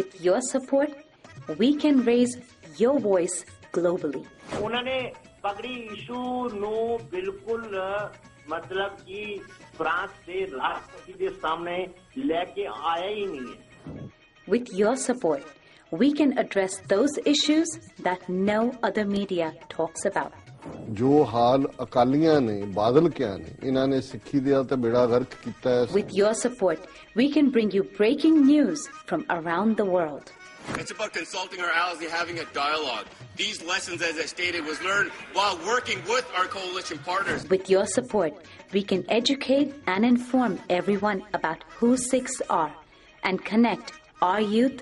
With your support, we can raise your voice globally. With your support, we can address those issues that no other media talks about. ਜੋ ਹਾਲ ਅਕਾਲੀਆਂ ਨੇ ਬਾਦਲ ਕਿਆ ਨੇ ਇਹਨਾਂ ਨੇ ਸਿੱਖੀ ਦਾ ਤੇ ਬੇੜਾ ਗਰਕ ਕੀਤਾ ਹੈ With your support, we can bring you breaking news from around the world. It's about consulting our allies and having a dialogue. These lessons, as I stated, was learned while working with our coalition partners. With your support, we can educate and inform everyone about who Sikhs are and connect our youth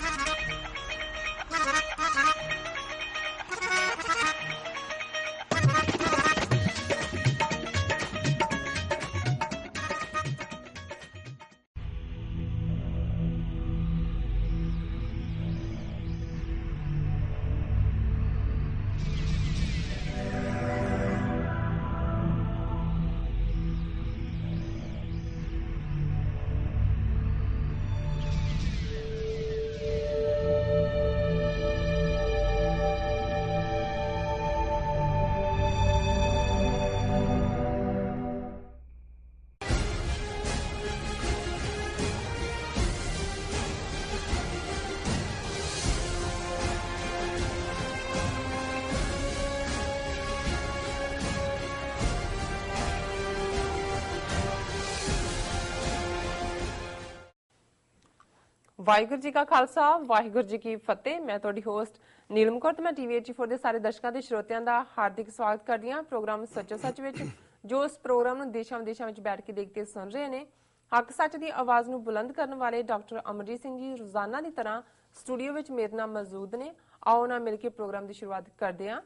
Waheguru ji ਕਾ ਖਾਲਸਾ, ਵਾਹਿਗੁਰੂ ਜੀ ਕੀ ਫਤਿਹ। ਮੈਂ ਤੁਹਾਡੀ host Neelam Kaur ਤੇ ਮੈਂ TV 84 ਦੇ ਸਾਰੇ ਦਰਸ਼ਕਾਂ ਤੇ ਸਰੋਤਿਆਂ ਦਾ ਹਾਰਦਿਕ ਸਵਾਗਤ ਕਰਦੀ ਹਾਂ ਪ੍ਰੋਗਰਾਮ ਸੱਚੋ ਸੱਚ ਵਿੱਚ, ਜੋ ਇਸ ਪ੍ਰੋਗਰਾਮ ਨੂੰ ਦੇਸ਼ਾਂ ਵਿਦੇਸ਼ਾਂ ਵਿੱਚ ਬੈਠ ਕੇ ਦੇਖਦੇ ਸੁਣ ਰਹੇ ਨੇ। ਹੱਕ ਸੱਚ ਦੀ ਆਵਾਜ਼ ਨੂੰ ਬੁਲੰਦ ਕਰਨ ਵਾਲੇ ਡਾਕਟਰ ਅਮਰਜੀਤ ਸਿੰਘ ਜੀ ਰੋਜ਼ਾਨਾ ਦੀ ਤਰ੍ਹਾਂ ਸਟੂਡੀਓ ਵਿੱਚ ਮੇਰੇ ਨਾਲ ਮੌਜੂਦ ਨੇ। ਆਓ ਨਾ ਮਿਲ ਕੇ ਪ੍ਰੋਗਰਾਮ ਦੀ ਸ਼ੁਰੂਆਤ ਕਰਦੇ ਹਾਂ।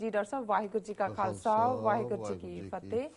ਜੀ ਡਾਕਟਰ ਸਾਹਿਬ ਵਾਹਿਗੁਰੂ ਜੀ ਕਾ ਖਾਲਸਾ ਵਾਹਿਗੁਰੂ ਜੀ ਕੀ ਫਤਿਹ।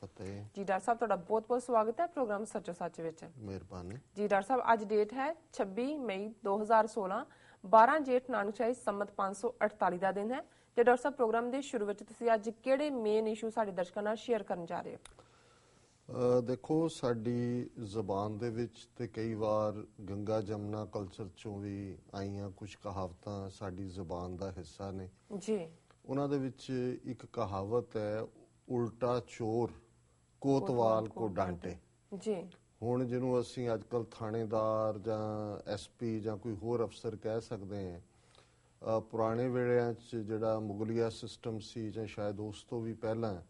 ਜੀ ਡਾਕਟਰ ਸਾਹਿਬ ਤੁਹਾਡਾ ਬਹੁਤ ਬਹੁਤ ਸਵਾਗਤ ਹੈ ਪ੍ਰੋਗਰਾਮ ਸੱਚੋ ਸੱਚ ਵਿੱਚ। ਮਿਹਰਬਾਨੀ। ਜੀ ਡਾਕਟਰ ਸਾਹਿਬ ਅੱਜ ਡੇਟ ਹੈ 26 ਮਈ 2016 12 ਜੇਠ ਨਾਨਕਸ਼ਾਹੀ ਸੰਮਤ 548 ਦਾ ਦਿਨ ਹੈ। ਤੇ ਡਾਕਟਰ ਸਾਹਿਬ ਪ੍ਰੋਗਰਾਮ ਦੇ ਸ਼ੁਰੂ ਵਿੱਚ ਤੁਸੀਂ ਅੱਜ ਕਿਹੜੇ ਮੇਨ ਇਸ਼ੂ ਸਾਡੇ ਦਰਸ਼ਕਾਂ ਨਾਲ ਸ਼ੇਅਰ ਕਰਨ ਜਾ ਰਹੇ ਹੋ? ਦੇਖੋ ਸਾਡੀ ਜ਼ਬਾਨ ਦੇ ਵਿੱਚ ਤੇ ਕਈ ਵਾਰ ਗੰਗਾ ਜਮਨਾ ਕਲਚਰ ਚੋਂ ਵੀ ਆਈਆਂ ਕੁਝ ਕਹਾਵਤਾਂ ਸਾਡੀ ਜ਼ਬਾਨ ਦਾ ਹਿੱਸਾ ਨੇ। ਜੀ। ਉਹਨਾਂ ਦੇ ਵਿੱਚ ਇੱਕ ਕਹਾਵਤ ਹੈ ਉਲਟਾ ਚੋਰ ਕੋਤਵਾਲ ਕੋ ਡਾਂਟੇ। ਜੀ। ਹੁਣ ਜਿਹਨੂੰ ਅਸੀਂ ਅੱਜਕੱਲ ਥਾਣੇਦਾਰ ਜਾਂ ਐਸਪੀ ਜਾਂ ਕੋਈ ਹੋਰ ਅਫਸਰ ਕਹਿ ਸਕਦੇ ਹਾਂ ਪੁਰਾਣੇ ਵੇਲਿਆਂ 'ਚ ਜਿਹੜਾ ਮੁਗਲਿਆ ਸਿਸਟਮ ਸੀ ਜਾਂ ਸ਼ਾਇਦ ਉਸ ਤੋਂ ਵੀ ਪਹਿਲਾਂ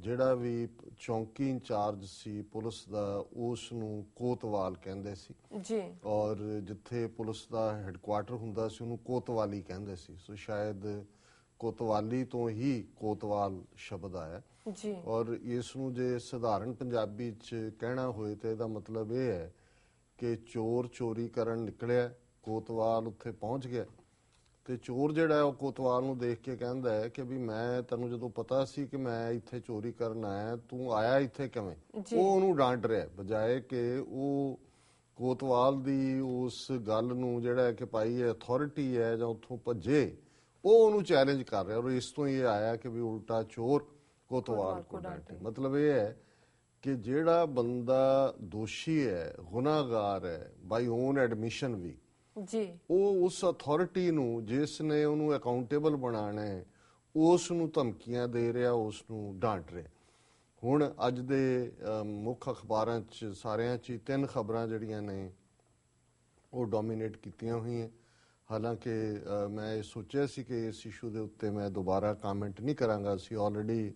ਜਿਹੜਾ ਵੀ ਚੌਂਕੀ ਇੰਚਾਰਜ ਸੀ ਪੁਲਿਸ ਦਾ ਉਸ ਨੂੰ ਕੋਤਵਾਲ ਕਹਿੰਦੇ ਸੀ। ਜੀ। ਔਰ ਜਿੱਥੇ ਪੁਲਿਸ ਦਾ ਹੈੱਡਕੁਆਟਰ ਹੁੰਦਾ ਸੀ ਉਹਨੂੰ ਕੋਤਵਾਲੀ ਕਹਿੰਦੇ ਸੀ। ਸੋ ਸ਼ਾਇਦ ਕੋਤਵਾਲੀ ਤੋਂ ਹੀ ਕੋਤਵਾਲ ਸ਼ਬਦ ਆਇਆ। ਜੀ। ਔਰ ਇਸ ਨੂੰ ਜੇ ਸਧਾਰਨ ਪੰਜਾਬੀ ਚ ਕਹਿਣਾ ਹੋਏ ਤੇ ਇਹਦਾ ਮਤਲਬ ਇਹ ਹੈ ਕਿ ਚੋਰ ਚੋਰੀ ਕਰਨ ਨਿਕਲਿਆ ਕੋਤਵਾਲ ਉੱਥੇ ਪਹੁੰਚ ਗਿਆ। ਤੇ ਚੋਰ ਜਿਹੜਾ ਹੈ ਉਹ ਕੋਤਵਾਲ ਨੂੰ ਦੇਖ ਕੇ ਕਹਿੰਦਾ ਹੈ ਕਿ ਵੀ ਮੈਂ ਤੈਨੂੰ ਜਦੋਂ ਪਤਾ ਸੀ ਕਿ ਮੈਂ ਇੱਥੇ ਚੋਰੀ ਕਰਨ ਆਇਆ ਤੂੰ ਆਇਆ ਇੱਥੇ ਕਿਵੇਂ। ਉਹ ਉਹਨੂੰ ਡਾਂਟ ਰਿਹਾ ਹੈ, ਬਜਾਏ ਕਿ ਉਹ ਕੋਤਵਾਲ ਦੀ ਉਸ ਗੱਲ ਨੂੰ ਜਿਹੜਾ ਹੈ ਕਿ ਭਾਈ ਇਹ ਅਥਾਰਟੀ ਹੈ ਜਾਂ ਉੱਥੋਂ ਭੱਜੇ ਉਹ ਉਹਨੂੰ ਚੈਲੰਜ ਕਰ ਰਿਹਾ ਔਰ ਇਸ ਤੋਂ ਇਹ ਆਇਆ ਕਿ ਵੀ ਉਲਟਾ ਚੋਰ ਕੋਤਵਾਲ ਕੋ ਡਾਂਟੇ ਮਤਲਬ ਇਹ ਹੈ ਕਿ ਜਿਹੜਾ ਬੰਦਾ ਦੋਸ਼ੀ ਹੈ ਗੁਨਾਹਗਾਰ ਹੈ ਬਾਈ ਓਨ ਐਡਮਿਸ਼ਨ ਵੀ ਜੀ। ਉਹ ਉਸ ਅਥਾਰਟੀ ਨੂੰ ਜਿਸ ਨੇ ਉਹਨੂੰ ਅਕਾਊਂਟੇਬਲ ਬਣਾਉਣਾ ਹੈ ਉਸ ਨੂੰ ਧਮਕੀਆਂ ਦੇ ਰਿਹਾ ਉਸ ਨੂੰ ਡਾਂਟ ਰਿਹਾ। ਹੁਣ ਅੱਜ ਦੇ ਮੁੱਖ ਅਖਬਾਰਾਂ 'ਚ ਸਾਰਿਆਂ 'ਚ ਤਿੰਨ ਖਬਰਾਂ ਜਿਹੜੀਆਂ ਨੇ ਉਹ ਡੋਮੀਨੇਟ ਕੀਤੀਆਂ ਹੋਈਆਂ। ਹਾਲਾਂਕਿ ਮੈਂ ਇਹ ਸੋਚਿਆ ਸੀ ਕਿ ਇਸ ਇਸ਼ੂ ਦੇ ਉੱਤੇ ਮੈਂ ਦੁਬਾਰਾ ਕਮੈਂਟ ਨਹੀਂ ਕਰਾਂਗਾ। ਅਸੀਂ ਆਲਰੇਡੀ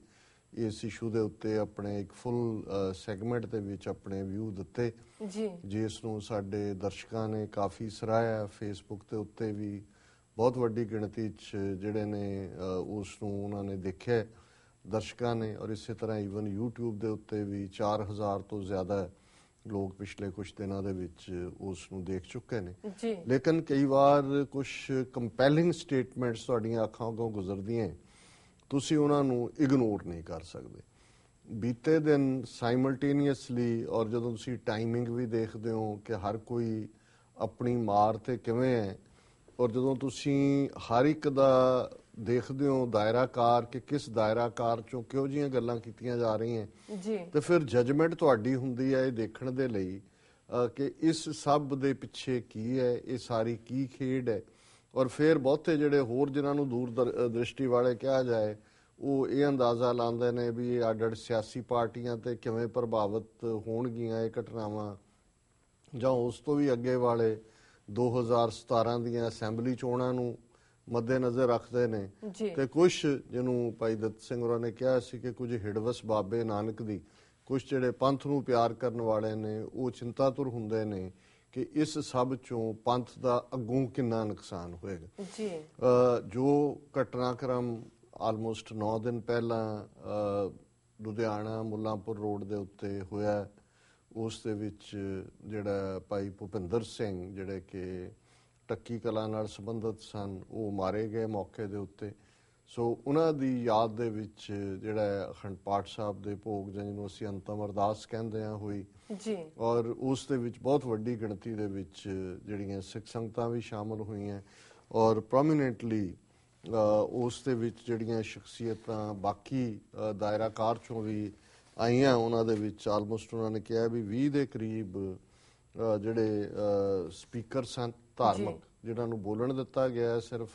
ਇਸ ਇਸ਼ੂ ਦੇ ਉੱਤੇ ਆਪਣੇ ਇੱਕ ਫੁੱਲ ਸੈਗਮੈਂਟ ਦੇ ਵਿੱਚ ਆਪਣੇ ਵਿਊ ਦਿੱਤੇ। ਜੀ। ਜਿਸ ਨੂੰ ਸਾਡੇ ਦਰਸ਼ਕਾਂ ਨੇ ਕਾਫੀ ਸਰਾਹਿਆ ਫੇਸਬੁੱਕ ਦੇ ਉੱਤੇ ਵੀ ਬਹੁਤ ਵੱਡੀ ਗਿਣਤੀ 'ਚ ਜਿਹੜੇ ਨੇ ਉਸ ਨੂੰ ਉਹਨਾਂ ਨੇ ਦੇਖਿਆ ਦਰਸ਼ਕਾਂ ਨੇ। ਔਰ ਇਸੇ ਤਰ੍ਹਾਂ ਈਵਨ YouTube ਦੇ ਉੱਤੇ ਵੀ 4000 ਤੋਂ ਜ਼ਿਆਦਾ ਲੋਕ ਪਿਛਲੇ ਕੁਝ ਦਿਨਾਂ ਦੇ ਵਿੱਚ ਉਸ ਨੂੰ ਦੇਖ ਚੁੱਕੇ ਨੇ। ਜੀ। ਲੇਕਿਨ ਕਈ ਵਾਰ ਕੁਝ ਕੰਪੈਲਿੰਗ ਸਟੇਟਮੈਂਟਸ ਤੁਹਾਡੀਆਂ ਅੱਖਾਂ ਅੱਗੋਂ ਗੁਜ਼ਰਦੀਆਂ ਤੁਸੀਂ ਉਹਨਾਂ ਨੂੰ ਇਗਨੋਰ ਨਹੀਂ ਕਰ ਸਕਦੇ। ਬੀਤੇ ਦਿਨ ਸਾਈਮਲਟੇਨੀਅਸਲੀ ਔਰ ਜਦੋਂ ਤੁਸੀਂ ਟਾਈਮਿੰਗ ਵੀ ਦੇਖਦੇ ਹੋ ਕਿ ਹਰ ਕੋਈ ਆਪਣੀ ਮਾਰ ਤੇ ਕਿਵੇਂ ਹੈ ਔਰ ਜਦੋਂ ਤੁਸੀਂ ਹਰ ਇੱਕ ਦਾ ਦੇਖਦੇ ਹੋ ਦਾਇਰਾਕਾਰ ਕਿ ਕਿਸ ਦਾਇਰਾਕਾਰ ਚੋਂ ਕਿਹੋ ਜੀਆਂ ਗੱਲਾਂ ਕੀਤੀਆਂ ਜਾ ਰਹੀਆਂ ਜੀ। ਤੇ ਫਿਰ ਜਜਮੈਂਟ ਤੁਹਾਡੀ ਹੁੰਦੀ ਹੈ ਇਹ ਦੇਖਣ ਦੇ ਲਈ ਕਿ ਇਸ ਸਭ ਦੇ ਪਿੱਛੇ ਕੀ ਹੈ ਇਹ ਸਾਰੀ ਕੀ ਖੇਡ ਹੈ। ਔਰ ਫਿਰ ਬਹੁਤੇ ਜਿਹੜੇ ਹੋਰ ਜਿਨ੍ਹਾਂ ਨੂੰ ਦੂਰ ਦ੍ਰਿਸ਼ਟੀ ਵਾਲੇ ਕਿਹਾ ਜਾਏ ਉਹ ਇਹ ਅੰਦਾਜ਼ਾ ਲਾਉਂਦੇ ਨੇ ਵੀ ਇਹ ਅੱਡ ਅੱਡ ਸਿਆਸੀ ਪਾਰਟੀਆਂ ਤੇ ਕਿਵੇਂ ਪ੍ਰਭਾਵਿਤ ਹੋਣਗੀਆਂ ਇਹ ਘਟਨਾਵਾਂ। ਜਾਂ ਉਸ ਤੋਂ ਵੀ ਅੱਗੇ ਵਾਲੇ 2017 ਦੀਆਂ ਅਸੈਂਬਲੀ ਚੋਣਾਂ ਨੂੰ ਮੱਦੇਨਜ਼ਰ ਰੱਖਦੇ ਨੇ ਤੇ ਕੁਝ ਜਿਹਨੂੰ ਭਾਈ ਦੱਤ ਸਿੰਘ ਹੋਰਾਂ ਨੇ ਕਿਹਾ ਸੀ ਕਿ ਕੁਝ ਹਿੜਵਸ ਬਾਬੇ ਨਾਨਕ ਦੀ ਕੁਝ ਜਿਹੜੇ ਪੰਥ ਨੂੰ ਪਿਆਰ ਕਰਨ ਵਾਲੇ ਨੇ ਉਹ ਚਿੰਤਾਤੁਰ ਹੁੰਦੇ ਨੇ ਕਿ ਇਸ ਸਭ ਚੋਂ ਪੰਥ ਦਾ ਅੱਗੋਂ ਕਿੰਨਾ ਨੁਕਸਾਨ ਹੋਏਗਾ। ਜੀ। ਜੋ ਘਟਨਾਕ੍ਰਮ ਆਲਮੋਸਟ 9 ਦਿਨ ਪਹਿਲਾਂ ਲੁਧਿਆਣਾ ਮੁੱਲਾਂਪੁਰ ਰੋਡ ਦੇ ਉੱਤੇ ਹੋਇਆ ਉਸ ਦੇ ਵਿੱਚ ਜਿਹੜਾ ਭਾਈ ਭੁਪਿੰਦਰ ਸਿੰਘ ਜਿਹੜੇ ਕਿ ਟੱਕੀ ਕਲਾ ਨਾਲ ਸੰਬੰਧਿਤ ਸਨ ਉਹ ਮਾਰੇ ਗਏ ਮੌਕੇ ਦੇ ਉੱਤੇ। ਸੋ ਉਹਨਾਂ ਦੀ ਯਾਦ ਦੇ ਵਿੱਚ ਜਿਹੜਾ ਅਖੰਡ ਪਾਠ ਸਾਹਿਬ ਦੇ ਭੋਗ ਜਾਂ ਜਿਹਨੂੰ ਅਸੀਂ ਅੰਤਮ ਅਰਦਾਸ ਕਹਿੰਦੇ ਆ ਹੋਈ ਜੀ। ਔਰ ਉਸ ਦੇ ਵਿੱਚ ਬਹੁਤ ਵੱਡੀ ਗਿਣਤੀ ਦੇ ਵਿੱਚ ਜਿਹੜੀਆਂ ਸਿੱਖ ਸੰਗਤਾਂ ਵੀ ਸ਼ਾਮਲ ਹੋਈਆਂ ਔਰ ਪ੍ਰੋਮਿਨੈਂਟਲੀ ਉਸ ਦੇ ਵਿੱਚ ਜਿਹੜੀਆਂ ਸ਼ਖਸੀਅਤਾਂ ਬਾਕੀ ਦਾਇਰਾਕਾਰ ਚੋਂ ਵੀ ਆਈਆਂ ਉਹਨਾਂ ਦੇ ਵਿੱਚ ਆਲਮੋਸਟ ਉਹਨਾਂ ਨੇ ਕਿਹਾ ਵੀ 20 ਦੇ ਕਰੀਬ ਜਿਹੜੇ ਸਪੀਕਰ ਸਨ ਧਾਰਮਿਕ ਜਿਨ੍ਹਾਂ ਨੂੰ ਬੋਲਣ ਦਿੱਤਾ ਗਿਆ ਹੈ ਸਿਰਫ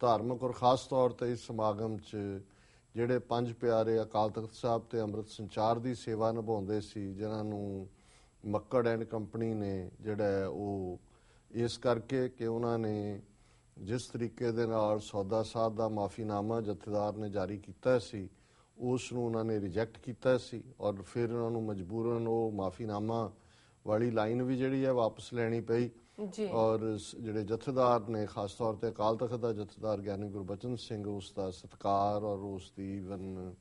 ਧਾਰਮਿਕ ਔਰ ਖਾਸ ਤੌਰ ਤੇ ਇਸ ਸਮਾਗਮ 'ਚ ਜਿਹੜੇ ਪੰਜ ਪਿਆਰੇ ਅਕਾਲ ਤਖਤ ਸਾਹਿਬ ਤੇ ਅੰਮ੍ਰਿਤ ਸੰਚਾਰ ਦੀ ਸੇਵਾ ਨਿਭਾਉਂਦੇ ਸੀ ਜਿਨ੍ਹਾਂ ਨੂੰ ਮੱਕੜ ਐਂਡ ਕੰਪਨੀ ਨੇ ਜਿਹੜਾ ਉਹ ਇਸ ਕਰਕੇ ਕਿ ਉਹਨਾਂ ਨੇ ਜਿਸ ਤਰੀਕੇ ਦੇ ਨਾਲ ਸੌਦਾ ਸਾਹਿਬ ਦਾ ਮਾਫੀਨਾਮਾ ਜਥੇਦਾਰ ਨੇ ਜਾਰੀ ਕੀਤਾ ਸੀ ਉਸ ਨੂੰ ਉਹਨਾਂ ਨੇ ਰਿਜੈਕਟ ਕੀਤਾ ਸੀ ਔਰ ਫਿਰ ਉਹਨਾਂ ਨੂੰ ਮਜਬੂਰਨ ਉਹ ਮਾਫੀਨਾਮਾ ਵਾਲੀ ਲਾਈਨ ਵੀ ਜਿਹੜੀ ਹੈ ਵਾਪਸ ਲੈਣੀ ਪਈ। ਜੀ। ਔਰ ਜਿਹੜੇ ਜਥੇਦਾਰ ਨੇ ਖਾਸ ਤੌਰ ਤੇ ਅਕਾਲ ਤਖਤ ਦਾ ਜਥੇਦਾਰ ਗਿਆਨੀ ਗੁਰਬਚਨ ਸਿੰਘ ਉਸ ਦਾ ਸਤਕਾਰ ਔਰ ਉਸ ਦੀ ਇਵਨ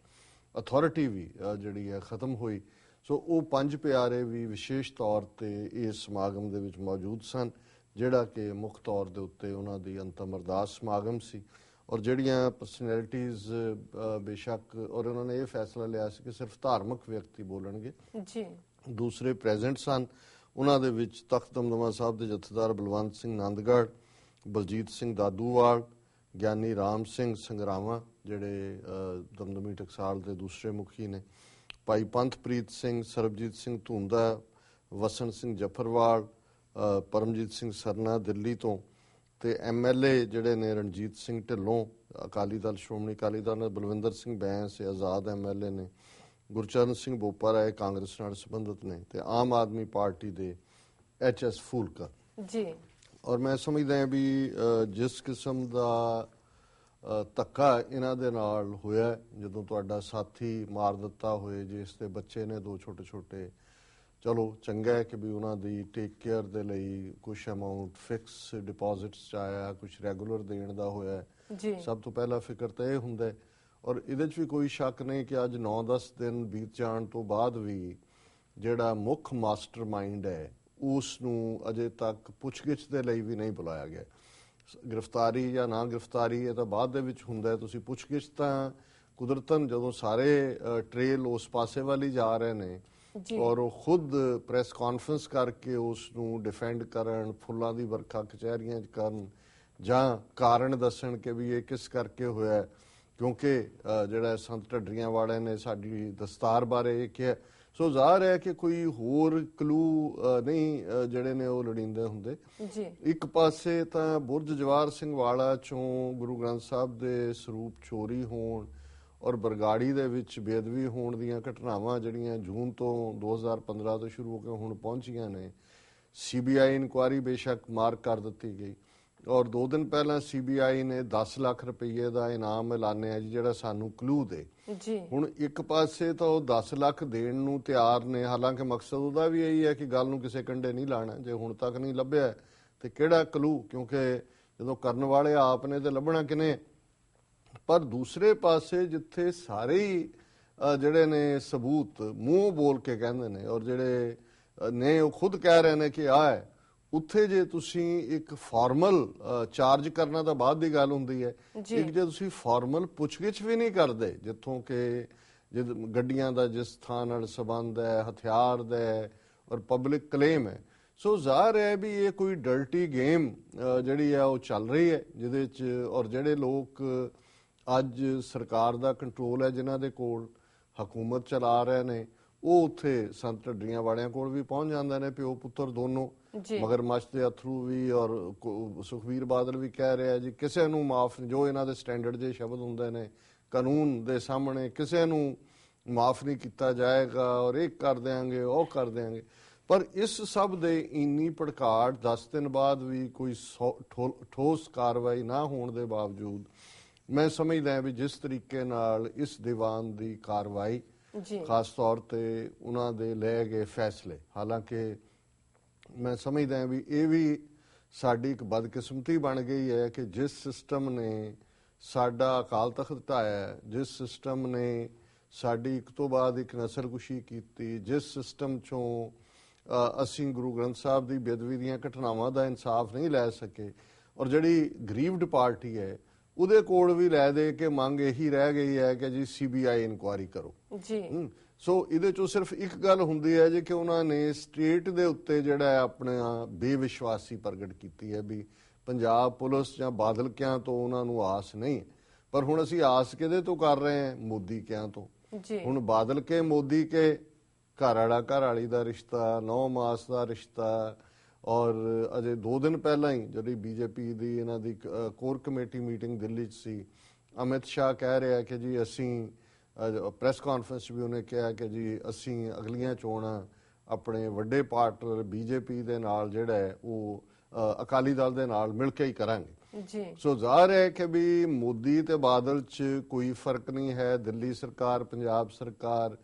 ਅਥਾਰਟੀ ਵੀ ਜਿਹੜੀ ਹੈ ਖਤਮ ਹੋਈ। ਸੋ ਉਹ ਪੰਜ ਪਿਆਰੇ ਵੀ ਵਿਸ਼ੇਸ਼ ਤੌਰ ਤੇ ਇਸ ਸਮਾਗਮ ਦੇ ਵਿੱਚ ਮੌਜੂਦ ਸਨ ਜਿਹੜਾ ਕਿ ਮੁੱਖ ਤੌਰ ਦੇ ਉੱਤੇ ਉਹਨਾਂ ਦੀ ਅੰਤਮ ਅਰਦਾਸ ਸਮਾਗਮ ਸੀ। ਔਰ ਜਿਹੜੀਆਂ ਪਰਸਨੈਲਿਟੀਆਂ ਬੇਸ਼ੱਕ ਔਰ ਉਹਨਾਂ ਨੇ ਇਹ ਫੈਸਲਾ ਲਿਆ ਸੀ ਕਿ ਸਿਰਫ ਧਾਰਮਿਕ ਵਿਅਕਤੀ ਬੋਲਣਗੇ। ਜੀ। ਦੂਸਰੇ ਪ੍ਰੈਜ਼ੈਂਟ ਸਨ। ਉਹਨਾਂ ਦੇ ਵਿੱਚ ਤਖਤ ਦਮਦਮਾ ਸਾਹਿਬ ਦੇ ਜਥੇਦਾਰ ਬਲਵੰਤ ਸਿੰਘ ਨੰਦਗੜ੍ਹ, ਬਲਜੀਤ ਸਿੰਘ ਦਾਦੂਵਾਲ, ਗਿਆਨੀ ਰਾਮ ਸਿੰਘ ਸੰਗਰਾਵਾਂ, ਜਿਹੜੇ ਦਮਦਮੀ ਟਕਸਾਲ ਦੇ ਦੂਸਰੇ ਮੁਖੀ ਨੇ। ਭਾਈ ਪੰਥਪ੍ਰੀਤ ਸਿੰਘ, ਸਰਬਜੀਤ ਸਿੰਘ ਧੁੰਦਾ, ਵਸਣ ਸਿੰਘ ਜਫਰਵਾਲ ਪਰਮਜੀਤ ਸਿੰਘ ਸਰਨਾ ਦਿੱਲੀ ਤੋਂ ਤੇ ਐਮਐਲਏ ਜਿਹੜੇ ਨੇ ਰਣਜੀਤ ਸਿੰਘ ਢਿੱਲੋਂ, ਅਕਾਲੀ ਦਲ, ਸ਼੍ਰੋਮਣੀ ਅਕਾਲੀ ਦਲ ਨੇ ਬਲਵਿੰਦਰ ਸਿੰਘ ਬੈਂਸ, ਆਜ਼ਾਦ ਐਮਐਲਏ ਨੇ। ਗੁਰਚਰਨ ਸਿੰਘ ਬੋਪਾ ਰਾਏ ਕਾਂਗਰਸ ਨਾਲ ਸੰਬੰਧਿਤ ਨੇ ਤੇ ਆਮ ਆਦਮੀ ਪਾਰਟੀ ਦੇ ਐਚਐਸ ਫੂਲਕਰ ਜੀ। ਔਰ ਮੈਂ ਸਮਝਦਾ ਹਾਂ ਵੀ ਜਿਸ ਕਿਸਮ ਦਾ ਧੱਕਾ ਇਹਨਾਂ ਦੇ ਨਾਲ ਹੋਇਆ ਜਦੋਂ ਤੁਹਾਡਾ ਸਾਥੀ ਮਾਰ ਦਿੱਤਾ ਹੋਏ ਜਿਸ ਦੇ ਬੱਚੇ ਨੇ ਦੋ ਛੋਟੇ ਛੋਟੇ ਚਲੋ ਚੰਗਾ ਹੈ ਕਿ ਵੀ ਉਹਨਾਂ ਦੀ ਟੇਕ ਕੇਅਰ ਦੇ ਲਈ ਕੁਝ ਅਮਾਉਂਟ ਫਿਕਸ ਡਿਪੋਜ਼ਿਟਸ ਚ ਆਇਆ ਕੁਝ ਰੈਗੂਲਰ ਦੇਣ ਦਾ ਹੋਇਆ। ਜੀ। ਸਭ ਤੋਂ ਪਹਿਲਾ ਫਿਕਰ ਤਾਂ ਇਹ ਹੁੰਦਾ ਹੈ ਔਰ ਇਹਦੇ 'ਚ ਵੀ ਕੋਈ ਸ਼ੱਕ ਨਹੀਂ ਕਿ ਅੱਜ 9-10 ਦਿਨ ਬੀਤ ਜਾਣ ਤੋਂ ਬਾਅਦ ਵੀ ਜਿਹੜਾ ਮੁੱਖ ਮਾਸਟਰਮਾਈਂਡ ਹੈ ਉਸ ਨੂੰ ਅਜੇ ਤੱਕ ਪੁੱਛਗਿੱਛ ਦੇ ਲਈ ਵੀ ਨਹੀਂ ਬੁਲਾਇਆ ਗਿਆ ਗ੍ਰਿਫਤਾਰੀ ਜਾਂ ਨਾ ਗ੍ਰਿਫਤਾਰੀ ਇਹ ਤਾਂ ਬਾਅਦ ਦੇ ਵਿੱਚ ਹੁੰਦਾ ਤੁਸੀਂ ਪੁੱਛਗਿੱਛ ਤਾਂ ਕੁਦਰਤਨ ਜਦੋਂ ਸਾਰੇ ਟ੍ਰੇਲ ਉਸ ਪਾਸੇ ਵੱਲ ਜਾ ਰਹੇ ਨੇ। ਔਰ ਉਹ ਖੁਦ ਪ੍ਰੈਸ ਕਾਨਫਰੰਸ ਕਰਕੇ ਉਸ ਨੂੰ ਡਿਫੈਂਡ ਕਰਨ ਫੁੱਲਾਂ ਦੀ ਵਰਖਾ ਕਚਹਿਰੀਆਂ 'ਚ ਕਰਨ ਜਾਂ ਕਾਰਨ ਦੱਸਣ ਕਿ ਵੀ ਇਹ ਕਿਸ ਕਰਕੇ ਹੋਇਆ। ਕਿਉਂਕਿ ਜਿਹੜਾ ਸੰਤ ਢੱਡਰੀਆਂ ਵਾਲਿਆਂ ਨੇ ਸਾਡੀ ਦਸਤਾਰ ਬਾਰੇ ਇਹ ਕਿਹਾ। ਸੋ ਜ਼ਾਹਰ ਹੈ ਕਿ ਕੋਈ ਹੋਰ ਕਲੂ ਨਹੀਂ ਜਿਹੜੇ ਨੇ ਉਹ ਲੜਿੰਦੇ ਹੁੰਦੇ। ਜੀ। ਇੱਕ ਪਾਸੇ ਤਾਂ ਬੁਰਜ ਜਵਾਰ ਸਿੰਘ ਵਾਲਾ ਚੋਂ ਗੁਰੂ ਗ੍ਰੰਥ ਸਾਹਿਬ ਦੇ ਸਰੂਪ ਚੋਰੀ ਹੋਣ ਔਰ ਬਰਗਾੜੀ ਦੇ ਵਿੱਚ ਬੇਦਵੀ ਹੋਣ ਦੀਆਂ ਘਟਨਾਵਾਂ ਜਿਹੜੀਆਂ ਜੂਨ ਤੋਂ 2015 ਤੋਂ ਸ਼ੁਰੂ ਹੋ ਕੇ ਹੁਣ ਪਹੁੰਚੀਆਂ ਨੇ ਸੀਬੀਆਈ ਇਨਕੁਆਰੀ ਬੇਸ਼ੱਕ ਮਾਰਕ ਕਰ ਦਿੱਤੀ ਗਈ। ਔਰ ਦੋ ਦਿਨ ਪਹਿਲਾਂ ਸੀਬੀਆਈ ਨੇ 10 ਲੱਖ ਰੁਪਏ ਦਾ ਇਨਾਮ ਐਲਾਨਿਆ ਜੀ ਜਿਹੜਾ ਸਾਨੂੰ ਕਲੂ ਦੇ। ਜੀ। ਹੁਣ ਇੱਕ ਪਾਸੇ ਤਾਂ ਉਹ 10 ਲੱਖ ਦੇਣ ਨੂੰ ਤਿਆਰ ਨੇ ਹਾਲਾਂਕਿ ਮਕਸਦ ਉਹਦਾ ਵੀ ਇਹੀ ਹੈ ਕਿ ਗੱਲ ਨੂੰ ਕਿਸੇ ਕੰਡੇ ਨਹੀਂ ਲਾਣਾ। ਜੇ ਹੁਣ ਤੱਕ ਨਹੀਂ ਲੱਭਿਆ ਤੇ ਕਿਹੜਾ ਕਲੂ ਕਿਉਂਕਿ ਜਦੋਂ ਕਰਨ ਵਾਲੇ ਆਪ ਨੇ ਤੇ ਲੱਭਣਾ ਕਿਨੇ ਪਰ ਦੂਸਰੇ ਪਾਸੇ ਜਿੱਥੇ ਸਾਰੇ ਹੀ ਜਿਹੜੇ ਨੇ ਸਬੂਤ ਮੂੰਹ ਬੋਲ ਕੇ ਕਹਿੰਦੇ ਨੇ ਔਰ ਜਿਹੜੇ ਨੇ ਉਹ ਖੁਦ ਕਹਿ ਰਹੇ ਨੇ ਕਿ ਆ ਹੈ ਉੱਥੇ ਜੇ ਤੁਸੀਂ ਇੱਕ ਫਾਰਮਲ ਚਾਰਜ ਕਰਨਾ ਤਾਂ ਬਾਅਦ ਦੀ ਗੱਲ ਹੁੰਦੀ ਹੈ। ਇੱਕ ਜੇ ਤੁਸੀਂ ਫਾਰਮਲ ਪੁੱਛਗਿੱਛ ਵੀ ਨਹੀਂ ਕਰਦੇ ਜਿੱਥੋਂ ਕਿ ਜਦ ਗੱਡੀਆਂ ਦਾ ਜਿਸ ਥਾਂ ਨਾਲ ਸੰਬੰਧ ਹੈ ਹਥਿਆਰ ਦਾ ਹੈ ਔਰ ਪਬਲਿਕ ਕਲੇਮ ਹੈ ਸੋ ਜ਼ਾਹਰ ਹੈ ਵੀ ਇਹ ਕੋਈ ਡਰਟੀ ਗੇਮ ਜਿਹੜੀ ਹੈ ਉਹ ਚੱਲ ਰਹੀ ਹੈ ਜਿਹਦੇ ਚ ਔਰ ਜਿਹੜੇ ਲੋਕ ਅੱਜ ਸਰਕਾਰ ਦਾ ਕੰਟਰੋਲ ਹੈ ਜਿਨ੍ਹਾਂ ਦੇ ਕੋਲ ਹਕੂਮਤ ਚਲਾ ਰਹੇ ਨੇ ਉਹ ਉੱਥੇ ਸੰਤ ਢੱਡੀਆਂ ਵਾਲਿਆਂ ਕੋਲ ਵੀ ਪਹੁੰਚ ਜਾਂਦੇ ਨੇ ਪਿਓ ਪੁੱਤਰ ਦੋਨੋਂ। ਮਗਰਮੱਛ ਦੇ ਅਥਰੂ ਵੀ ਔਰ ਸੁਖਬੀਰ ਬਾਦਲ ਵੀ ਕਹਿ ਰਿਹਾ ਜੀ ਕਿਸੇ ਨੂੰ ਮਾਫ ਜੋ ਇਹਨਾਂ ਦੇ ਸਟੈਂਡਰਡ ਦੇ ਸ਼ਬਦ ਹੁੰਦੇ ਨੇ ਕਾਨੂੰਨ ਦੇ ਸਾਹਮਣੇ ਕਿਸੇ ਨੂੰ ਮਾਫ ਨਹੀਂ ਕੀਤਾ ਜਾਏਗਾ ਔਰ ਇਹ ਕਰ ਦੇਾਂਗੇ ਉਹ ਕਰ ਦੇਾਂਗੇ ਪਰ ਇਸ ਸਭ ਦੇ ਇੰਨੀ ਭੜਕਾਟ 10 ਦਿਨ ਬਾਅਦ ਵੀ ਕੋਈ ਠੋਸ ਕਾਰਵਾਈ ਨਾ ਹੋਣ ਦੇ ਬਾਵਜੂਦ ਮੈਂ ਸਮਝਦਾ ਹਾਂ ਵੀ ਜਿਸ ਤਰੀਕੇ ਨਾਲ ਇਸ ਦੀਵਾਨ ਦੀ ਕਾਰਵਾਈ ਖਾਸ ਤੌਰ ਤੇ ਉਹਨਾਂ ਦੇ ਲਏ ਗਏ ਫੈਸਲੇ। ਹਾਲਾਂਕਿ ਮੈਂ ਸਮਝਦਾ ਹਾਂ ਵੀ ਇਹ ਵੀ ਸਾਡੀ ਇੱਕ ਬਦਕਿਸਮਤੀ ਬਣ ਗਈ ਹੈ ਕਿ ਜਿਸ ਸਿਸਟਮ ਨੇ ਸਾਡਾ ਅਕਾਲ ਤਖਤ ਢਾਇਆ ਜਿਸ ਸਿਸਟਮ ਨੇ ਸਾਡੀ ਇੱਕ ਤੋਂ ਬਾਅਦ ਇੱਕ ਨਸਲਕੁਸ਼ੀ ਕੀਤੀ, ਜਿਸ ਸਿਸਟਮ ਚੋਂ ਅਸੀਂ ਗੁਰੂ ਗ੍ਰੰਥ ਸਾਹਿਬ ਦੀ ਬੇਦਬੀ ਦੀਆਂ ਘਟਨਾਵਾਂ ਦਾ ਇਨਸਾਫ ਨਹੀਂ ਲੈ ਸਕੇ। ਔਰ ਜਿਹੜੀ ਗਰੀਵਡ ਪਾਰਟੀ ਹੈ ਉਹਦੇ ਕੋਲ ਵੀ ਲੈ ਦੇ ਕੇ ਮੰਗ ਇਹੀ ਰਹਿ ਗਈ ਹੈ ਕਿ ਜੀ ਸੀਬੀਆਈ ਇਨਕੁਆਇਰੀ ਕਰੋ। ਜੀ। ਸੋ ਇਹਦੇ ਚੋਂ ਸਿਰਫ ਇੱਕ ਗੱਲ ਹੁੰਦੀ ਹੈ ਜੇ ਕਿ ਉਹਨਾਂ ਨੇ ਸਟੇਟ ਦੇ ਉੱਤੇ ਜਿਹੜਾ ਆਪਣਾ ਬੇਵਿਸ਼ਵਾਸੀ ਪ੍ਰਗਟ ਕੀਤੀ ਹੈ ਵੀ ਪੰਜਾਬ ਪੁਲਿਸ ਜਾਂ ਬਾਦਲ ਕਿਆਂ ਤੋਂ ਉਹਨਾਂ ਨੂੰ ਆਸ ਨਹੀਂ। ਪਰ ਹੁਣ ਅਸੀਂ ਆਸ ਕਿਹਦੇ ਤੋਂ ਕਰ ਰਹੇ ਹਾਂ? ਮੋਦੀ ਕਿਆਂ ਤੋਂ। ਜੀ। ਹੁਣ ਬਾਦਲ ਕੇ ਮੋਦੀ ਕੇ ਘਰ ਵਾਲਾ ਘਰ ਵਾਲੀ ਦਾ ਰਿਸ਼ਤਾ 9 ਮਾਸ ਦਾ ਰਿਸ਼ਤਾ ਔਰ ਅਜੇ 2 ਦਿਨ ਪਹਿਲਾਂ ਹੀ ਜਿਹੜੀ ਬੀਜੇਪੀ ਦੀ ਇਹਨਾਂ ਦੀ ਕੋਰ ਕਮੇਟੀ ਮੀਟਿੰਗ ਦਿੱਲੀ 'ਚ ਸੀ ਅਮਿਤ ਸ਼ਾਹ ਕਹਿ ਰਿਹਾ ਕਿ ਜੀ ਅਸੀਂ ਪ੍ਰੈਸ ਕਾਨਫਰੰਸ ਵੀ ਉਹਨੇ ਕਿਹਾ ਕਿ ਜੀ ਅਸੀਂ ਅਗਲੀਆਂ ਚੋਣਾਂ ਆਪਣੇ ਵੱਡੇ ਪਾਰਟਨਰ ਬੀਜੇਪੀ ਦੇ ਨਾਲ ਜਿਹੜਾ ਹੈ ਉਹ ਅਕਾਲੀ ਦਲ ਦੇ ਨਾਲ ਮਿਲ ਕੇ ਹੀ ਕਰਾਂਗੇ। ਜੀ। ਸੋ ਜ਼ਾਹਰ ਹੈ ਕਿ ਵੀ ਮੋਦੀ ਤੇ ਬਾਦਲ 'ਚ ਕੋਈ ਫ਼ਰਕ ਨਹੀਂ ਹੈ ਦਿੱਲੀ ਸਰਕਾਰ ਪੰਜਾਬ ਸਰਕਾਰ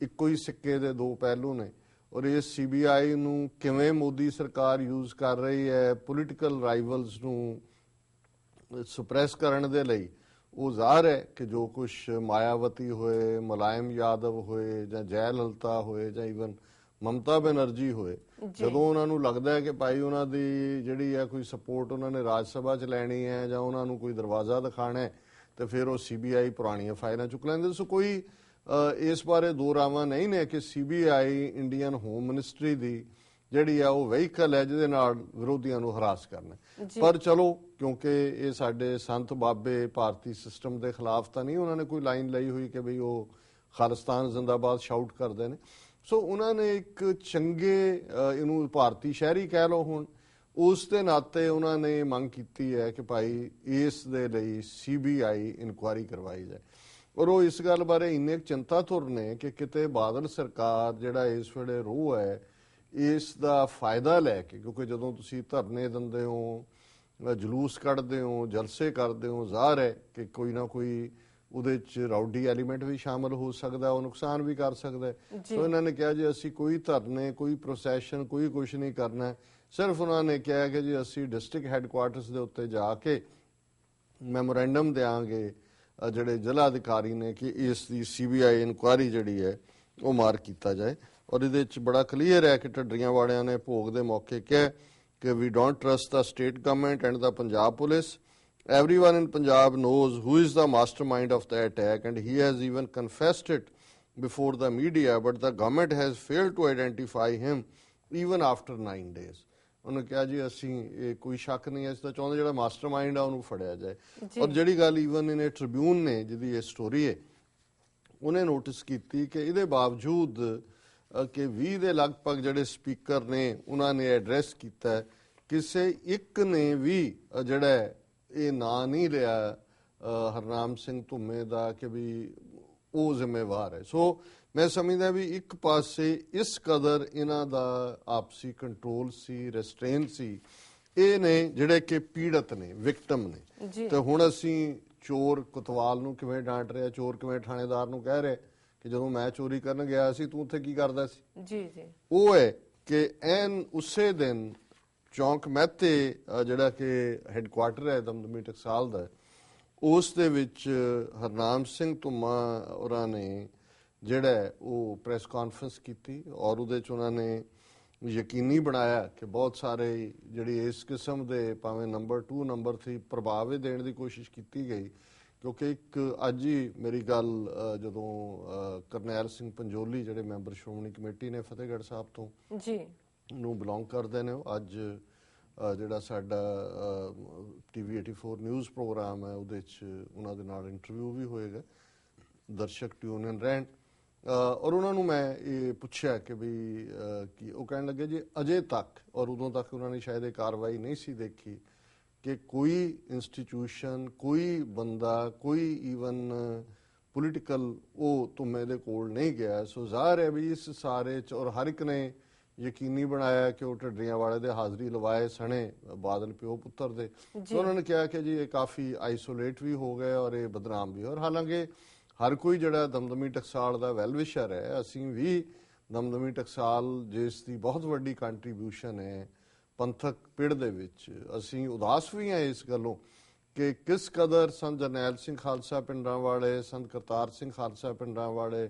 ਇੱਕੋ ਹੀ ਸਿੱਕੇ ਦੇ ਦੋ ਪਹਿਲੂ ਨੇ। ਔਰ ਇਹ ਸੀਬੀਆਈ ਨੂੰ ਕਿਵੇਂ ਮੋਦੀ ਸਰਕਾਰ ਯੂਜ਼ ਕਰ ਰਹੀ ਹੈ ਪੋਲਿਟੀਕਲ ਰਾਈਵਲਸ ਨੂੰ ਸੁਪਰੈਸ ਕਰਨ ਦੇ ਲਈ ਉਹ ਜ਼ਾਹਰ ਹੈ ਕਿ ਜੋ ਕੁਝ ਮਾਇਆਵਤੀ ਹੋਏ ਮੁਲਾਇਮ ਯਾਦਵ ਹੋਏ ਜਾਂ ਜੈ ਲਲਤਾ ਹੋਏ ਜਾਂ ਇਵਨ ਮਮਤਾ ਬੈਨਰਜੀ ਹੋਏ ਜਦੋਂ ਉਹਨਾਂ ਨੂੰ ਲੱਗਦਾ ਹੈ ਕਿ ਭਾਈ ਉਹਨਾਂ ਦੀ ਜਿਹੜੀ ਹੈ ਕੋਈ ਸਪੋਰਟ ਉਹਨਾਂ ਨੇ ਰਾਜ ਸਭਾ 'ਚ ਲੈਣੀ ਹੈ ਜਾਂ ਉਹਨਾਂ ਨੂੰ ਕੋਈ ਦਰਵਾਜ਼ਾ ਦਿਖਾਣਾ ਹੈ ਤੇ ਫਿਰ ਉਹ ਸੀਬੀਆਈ ਪੁਰਾਣੀਆਂ ਫਾਈਲਾਂ ਚੁੱਕ ਲੈਂਦੇ ਸੋ ਕੋਈ ਇਸ ਬਾਰੇ ਦੋ ਰਾਵਾਂ ਨਹੀਂ ਨੇ ਕਿ ਸੀਬੀਆਈ ਇੰਡੀਅਨ ਹੋਮ ਮਿਨਿਸਟਰੀ ਦੀ ਜਿਹੜੀ ਆ ਉਹ ਵਹੀਕਲ ਹੈ ਜਿਹਦੇ ਨਾਲ ਵਿਰੋਧੀਆਂ ਨੂੰ ਹਰਾਸ ਕਰਨਾ। ਪਰ ਚਲੋ ਕਿਉਂਕਿ ਇਹ ਸਾਡੇ ਸੰਤ ਬਾਬੇ ਭਾਰਤੀ ਸਿਸਟਮ ਦੇ ਖਿਲਾਫ ਤਾਂ ਨਹੀਂ ਉਹਨਾਂ ਨੇ ਕੋਈ ਲਾਈਨ ਲਈ ਹੋਈ ਕਿ ਭਈ ਉਹ ਖਾਲਿਸਤਾਨ ਜ਼ਿੰਦਾਬਾਦ ਸ਼ਾਊਟ ਕਰਦੇ ਨੇ। ਸੋ ਉਹਨਾਂ ਨੇ ਇੱਕ ਚੰਗੇ ਇਹਨੂੰ ਭਾਰਤੀ ਸ਼ਹਿਰੀ ਕਹਿ ਲਓ ਹੁਣ ਉਸ ਦੇ ਨਾਤੇ ਉਹਨਾਂ ਨੇ ਮੰਗ ਕੀਤੀ ਹੈ ਕਿ ਭਾਈ ਇਸ ਦੇ ਲਈ ਸੀਬੀਆਈ ਇਨਕੁਆਇਰੀ ਕਰਵਾਈ ਜਾਏ। ਔਰ ਉਹ ਇਸ ਗੱਲ ਬਾਰੇ ਇੰਨੇ ਕੁ ਚਿੰਤਾਤੁਰ ਨੇ ਕਿ ਕਿਤੇ ਬਾਦਲ ਸਰਕਾਰ ਜਿਹੜਾ ਇਸ ਵੇਲੇ ਰੋਹ ਹੈ ਇਸ ਦਾ ਫਾਇਦਾ ਲੈ ਕੇ ਕਿਉਂਕਿ ਜਦੋਂ ਤੁਸੀਂ ਧਰਨੇ ਦਿੰਦੇ ਹੋ ਜਲੂਸ ਕੱਢਦੇ ਹੋ ਜਲਸੇ ਕਰਦੇ ਹੋ ਜ਼ਾਹਰ ਹੈ ਕਿ ਕੋਈ ਨਾ ਕੋਈ ਉਹਦੇ ਚ ਰਾਊਡੀ ਐਲੀਮੈਂਟ ਵੀ ਸ਼ਾਮਲ ਹੋ ਸਕਦਾ ਉਹ ਨੁਕਸਾਨ ਵੀ ਕਰ ਸਕਦਾ। ਸੋ ਇਹਨਾਂ ਨੇ ਕਿਹਾ ਜੀ ਅਸੀਂ ਕੋਈ ਧਰਨੇ ਕੋਈ ਪ੍ਰੋਸੈਸ਼ਨ ਕੋਈ ਕੁਝ ਨਹੀਂ ਕਰਨਾ ਸਿਰਫ ਉਹਨਾਂ ਨੇ ਕਿਹਾ ਕਿ ਜੀ ਅਸੀਂ ਡਿਸਟ੍ਰਿਕਟ ਹੈੱਡਕੁਆਰਟਰਸ ਦੇ ਉੱਤੇ ਜਾ ਕੇ ਮੈਮੋਰੈਂਡਮ ਦੇਾਂਗੇ ਜਿਹੜੇ ਜ਼ਿਲ੍ਹਾ ਅਧਿਕਾਰੀ ਨੇ ਕਿ ਇਸ ਦੀ ਸੀਬੀਆਈ ਇਨਕੁਆਇਰੀ ਜਿਹੜੀ ਹੈ ਉਹ ਮਾਰ ਕੀਤਾ ਜਾਏ ਔਰ ਇਹਦੇ ਵਿੱਚ ਬੜਾ ਕਲੀਅਰ ਹੈ ਕਿ ਢੱਡਰੀਆਂ ਵਾਲਿਆਂ ਨੇ ਭੋਗ ਦੇ ਮੌਕੇ ਕਿਹਾ ਕਿ we don't trust the state government and the Punjab police everyone in punjab knows who is the mastermind of the attack and he has even confessed it before the media but the government has failed to identify him even after 9 days ਉਹਨੇ ਕਿਹਾ ਜੀ ਅਸੀਂ ਇਹ ਕੋਈ ਸ਼ੱਕ ਨਹੀਂ ਇਸ ਦਾ ਚਾਹੁੰਦੇ ਜਿਹੜਾ ਮਾਸਟਰਮਾਈਂਡ ਆ ਉਹਨੂੰ ਫੜਿਆ ਜਾਏ। ਔਰ ਜਿਹੜੀ ਗੱਲ ਈਵਨ ਇਹਨੇ ਟ੍ਰਿਬਿਊਨ ਨੇ ਜਿਹਦੀ ਇਹ ਸਟੋਰੀ ਹੈ ਉਹਨੇ ਨੋਟਿਸ ਕੀਤੀ ਕਿ ਇਹਦੇ ਬਾਵਜੂਦ ਕਿ 20 ਦੇ ਲਗਭਗ ਜਿਹੜੇ ਸਪੀਕਰ ਨੇ ਉਹਨਾਂ ਨੇ ਐਡਰੈਸ ਕੀਤਾ ਕਿਸੇ ਇੱਕ ਨੇ ਵੀ ਜਿਹੜਾ ਇਹ ਨਾਂ ਨਹੀਂ ਲਿਆ ਹਰਨਾਮ ਸਿੰਘ ਧੁੰਮੇ ਦਾ ਕਿ ਵੀ ਉਹ ਜ਼ਿੰਮੇਵਾਰ ਹੈ। ਸੋ ਮੈਂ ਸਮਝਦਾ ਵੀ ਇੱਕ ਪਾਸੇ ਇਸ ਕਦਰ ਇਹਨਾਂ ਦਾ ਆਪਸੀ ਕੰਟਰੋਲ ਸੀ ਰੈਸਟ੍ਰੇਨ ਸੀ ਇਹ ਨੇ ਜਿਹੜੇ ਕਿ ਪੀੜਤ ਨੇ ਵਿਕਟਮ ਨੇ। ਤੇ ਹੁਣ ਅਸੀਂ ਚੋਰ ਕੁਤਵਾਲ ਨੂੰ ਕਿਵੇਂ ਡਾਂਟ ਰਿਹਾ ਚੋਰ ਕਿਵੇਂ ਥਾਣੇਦਾਰ ਨੂੰ ਕਹਿ ਰਿਹਾ ਕਿ ਜਦੋਂ ਮੈਂ ਚੋਰੀ ਕਰਨ ਗਿਆ ਸੀ ਤੂੰ ਉੱਥੇ ਕੀ ਕਰਦਾ ਸੀ? ਜੀ ਜੀ। ਉਹ ਹੈ ਕਿ ਐਨ ਉਸੇ ਦਿਨ ਚੌਂਕ ਮਹਿਤੇ ਜਿਹੜਾ ਕਿ ਹੈੱਡਕੁਆਟਰ ਹੈ ਦਮਦਮੀ ਟਕਸਾਲ ਦਾ ਉਸ ਦੇ ਵਿੱਚ ਹਰਨਾਮ ਸਿੰਘ ਧੁੰਮਾ ਹੋਰਾਂ ਨੇ ਜਿਹੜਾ ਉਹ ਪ੍ਰੈਸ ਕਾਨਫਰੰਸ ਕੀਤੀ ਔਰ ਉਹਦੇ ਚ ਉਹਨਾਂ ਨੇ ਯਕੀਨੀ ਬਣਾਇਆ ਕਿ ਬਹੁਤ ਸਾਰੇ ਜਿਹੜੀ ਇਸ ਕਿਸਮ ਦੇ ਭਾਵੇਂ ਨੰਬਰ 2 ਨੰਬਰ 3 ਪ੍ਰਭਾਵ ਇਹ ਦੇਣ ਦੀ ਕੋਸ਼ਿਸ਼ ਕੀਤੀ ਗਈ। ਕਿਉਂਕਿ ਇੱਕ ਅੱਜ ਹੀ ਮੇਰੀ ਗੱਲ ਜਦੋਂ ਕਰਨੈਲ ਸਿੰਘ ਪੰਜੋਲੀ ਜਿਹੜੇ ਮੈਂਬਰ ਸ਼੍ਰੋਮਣੀ ਕਮੇਟੀ ਨੇ ਫਤਿਹਗੜ੍ਹ ਸਾਹਿਬ ਤੋਂ ਜੀ। ਨੂੰ ਬਿਲੋਂਗ ਕਰਦੇ ਨੇ ਅੱਜ ਜਿਹੜਾ ਸਾਡਾ ਟੀਵੀ 84 ਨਿਊਜ਼ ਪ੍ਰੋਗਰਾਮ ਹੈ ਉਹਦੇ ਚ ਉਹਨਾਂ ਦੇ ਨਾਲ ਇੰਟਰਵਿਊ ਵੀ ਹੋਏਗਾ। ਦਰਸ਼ਕ ਟਿਊਨ ਇਨ ਰਹਿਣ ਔਰ ਉਹਨਾਂ ਨੂੰ ਮੈਂ ਇਹ ਪੁੱਛਿਆ ਕਿ ਵੀ ਕਿ ਉਹ ਕਹਿਣ ਲੱਗੇ ਜੀ ਅਜੇ ਤੱਕ ਔਰ ਉਦੋਂ ਤੱਕ ਉਹਨਾਂ ਨੇ ਸ਼ਾਇਦ ਇਹ ਕਾਰਵਾਈ ਨਹੀਂ ਸੀ ਦੇਖੀ ਕਿ ਕੋਈ ਇੰਸਟੀਟਿਊਸ਼ਨ ਕੋਈ ਬੰਦਾ ਕੋਈ ਈਵਨ ਪੋਲੀਟੀਕਲ ਉਹ ਤੁਮੇ ਦੇ ਕੋਲ ਨਹੀਂ ਗਿਆ। ਸੋ ਜ਼ਾਹਰ ਹੈ ਵੀ ਇਸ ਸਾਰੇ ਚ ਔਰ ਹਰ ਇੱਕ ਨੇ ਯਕੀਨੀ ਬਣਾਇਆ ਕਿ ਉਹ ਢੱਡਰੀਆਂ ਵਾਲੇ ਦੇ ਹਾਜ਼ਰੀ ਲਵਾਏ ਸਣੇ ਬਾਦਲ ਪਿਓ ਪੁੱਤਰ ਦੇ। ਸੋ ਉਹਨਾਂ ਨੇ ਕਿਹਾ ਕਿ ਜੀ ਇਹ ਕਾਫੀ ਆਈਸੋਲੇਟ ਵੀ ਹੋ ਗਏ ਔਰ ਇਹ ਬਦਨਾਮ ਵੀ। ਔਰ ਹਾਲਾਂਕਿ ਹਰ ਕੋਈ ਜਿਹੜਾ ਦਮਦਮੀ ਟਕਸਾਲ ਦਾ ਵੈਲਵਿਸ਼ਰ ਹੈ, ਅਸੀਂ ਵੀ ਦਮਦਮੀ ਟਕਸਾਲ ਜਿਸ ਦੀ ਬਹੁਤ ਵੱਡੀ ਕੰਟਰੀਬਿਊਸ਼ਨ ਹੈ ਪੰਥਕ ਪਿੜ ਦੇ ਵਿੱਚ। ਅਸੀਂ ਉਦਾਸ ਵੀ ਹਾਂ ਇਸ ਗੱਲੋਂ ਕਿ ਕਿਸ ਕਦਰ ਸੰਤ ਜਰਨੈਲ ਸਿੰਘ ਖਾਲਸਾ ਪਿੰਡਾਂ ਵਾਲੇ, ਸੰਤ ਕਰਤਾਰ ਸਿੰਘ ਖਾਲਸਾ ਪਿੰਡਾਂ ਵਾਲੇ,